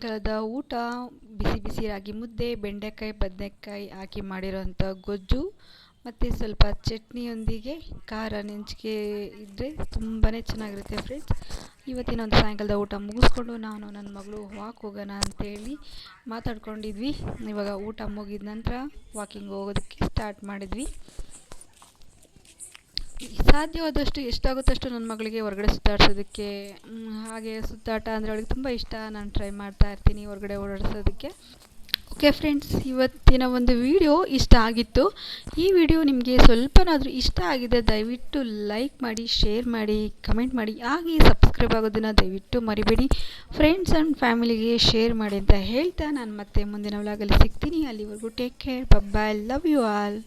ಸಾಯಂಕಾಲದ ಊಟ, ಬಿಸಿ ಬಿಸಿ ರಾಗಿ ಮುದ್ದೆ, ಬೆಂಡೆಕಾಯಿ, ಬದನೆಕಾಯಿ ಹಾಕಿ ಮಾಡಿರೋಂಥ ಗೊಜ್ಜು ಮತ್ತು ಸ್ವಲ್ಪ ಚಟ್ನಿಯೊಂದಿಗೆ ಖಾರ ನೆಂಚಿಗೆ ಇದ್ದರೆ ತುಂಬಾ ಚೆನ್ನಾಗಿರುತ್ತೆ ಫ್ರೆಂಡ್ಸ್ ಇವತ್ತಿನ ಒಂದು ಸಾಯಂಕಾಲದ ಊಟ ಮುಗಿಸ್ಕೊಂಡು ನಾನು ನನ್ನ ಮಗಳು ವಾಕ್ ಹೋಗೋಣ ಅಂತೇಳಿ ಮಾತಾಡ್ಕೊಂಡಿದ್ವಿ. ಇವಾಗ ಊಟ ಮುಗಿದ ನಂತರ ವಾಕಿಂಗ್ ಹೋಗೋದಕ್ಕೆ ಸ್ಟಾರ್ಟ್ ಮಾಡಿದ್ವಿ. ಸಾಧ್ಯವಾದಷ್ಟು ಎಷ್ಟಾಗುತ್ತಷ್ಟು ನನ್ನ ಮಗಳಿಗೆ ಹೊರಗಡೆ ಸುತ್ತಾಡ್ಸೋದಕ್ಕೆ ಹಾಗೆ ಸುತ್ತಾಟ ಅಂದರೆ ಅವಳಿಗೆ ತುಂಬ ಇಷ್ಟ. ನಾನು ಟ್ರೈ ಮಾಡ್ತಾ ಇರ್ತೀನಿ ಹೊರಗಡೆ ಓಡಾಡಿಸೋದಕ್ಕೆ. ಓಕೆ ಫ್ರೆಂಡ್ಸ್ ಇವತ್ತಿನ ಒಂದು ವಿಡಿಯೋ ಇಷ್ಟ ಆಗಿತ್ತು. ಈ ವಿಡಿಯೋ ನಿಮಗೆ ಸ್ವಲ್ಪನಾದರೂ ಇಷ್ಟ ಆಗಿದೆ, ದಯವಿಟ್ಟು ಲೈಕ್ ಮಾಡಿ ಶೇರ್ ಮಾಡಿ ಕಮೆಂಟ್ ಮಾಡಿ. ಹಾಗೆ ಸಬ್ಸ್ಕ್ರೈಬ್ ಆಗೋದನ್ನು ದಯವಿಟ್ಟು ಮರಿಬೇಡಿ. ಫ್ರೆಂಡ್ಸ್ ಆ್ಯಂಡ್ ಫ್ಯಾಮಿಲಿಗೆ ಶೇರ್ ಮಾಡಿ ಅಂತ ಹೇಳ್ತಾ ನಾನು ಮತ್ತೆ ಮುಂದಿನ ವ್ಲಾಗಲ್ಲಿ ಸಿಗ್ತೀನಿ. ಅಲ್ಲಿವರೆಗೂ take care bye love you all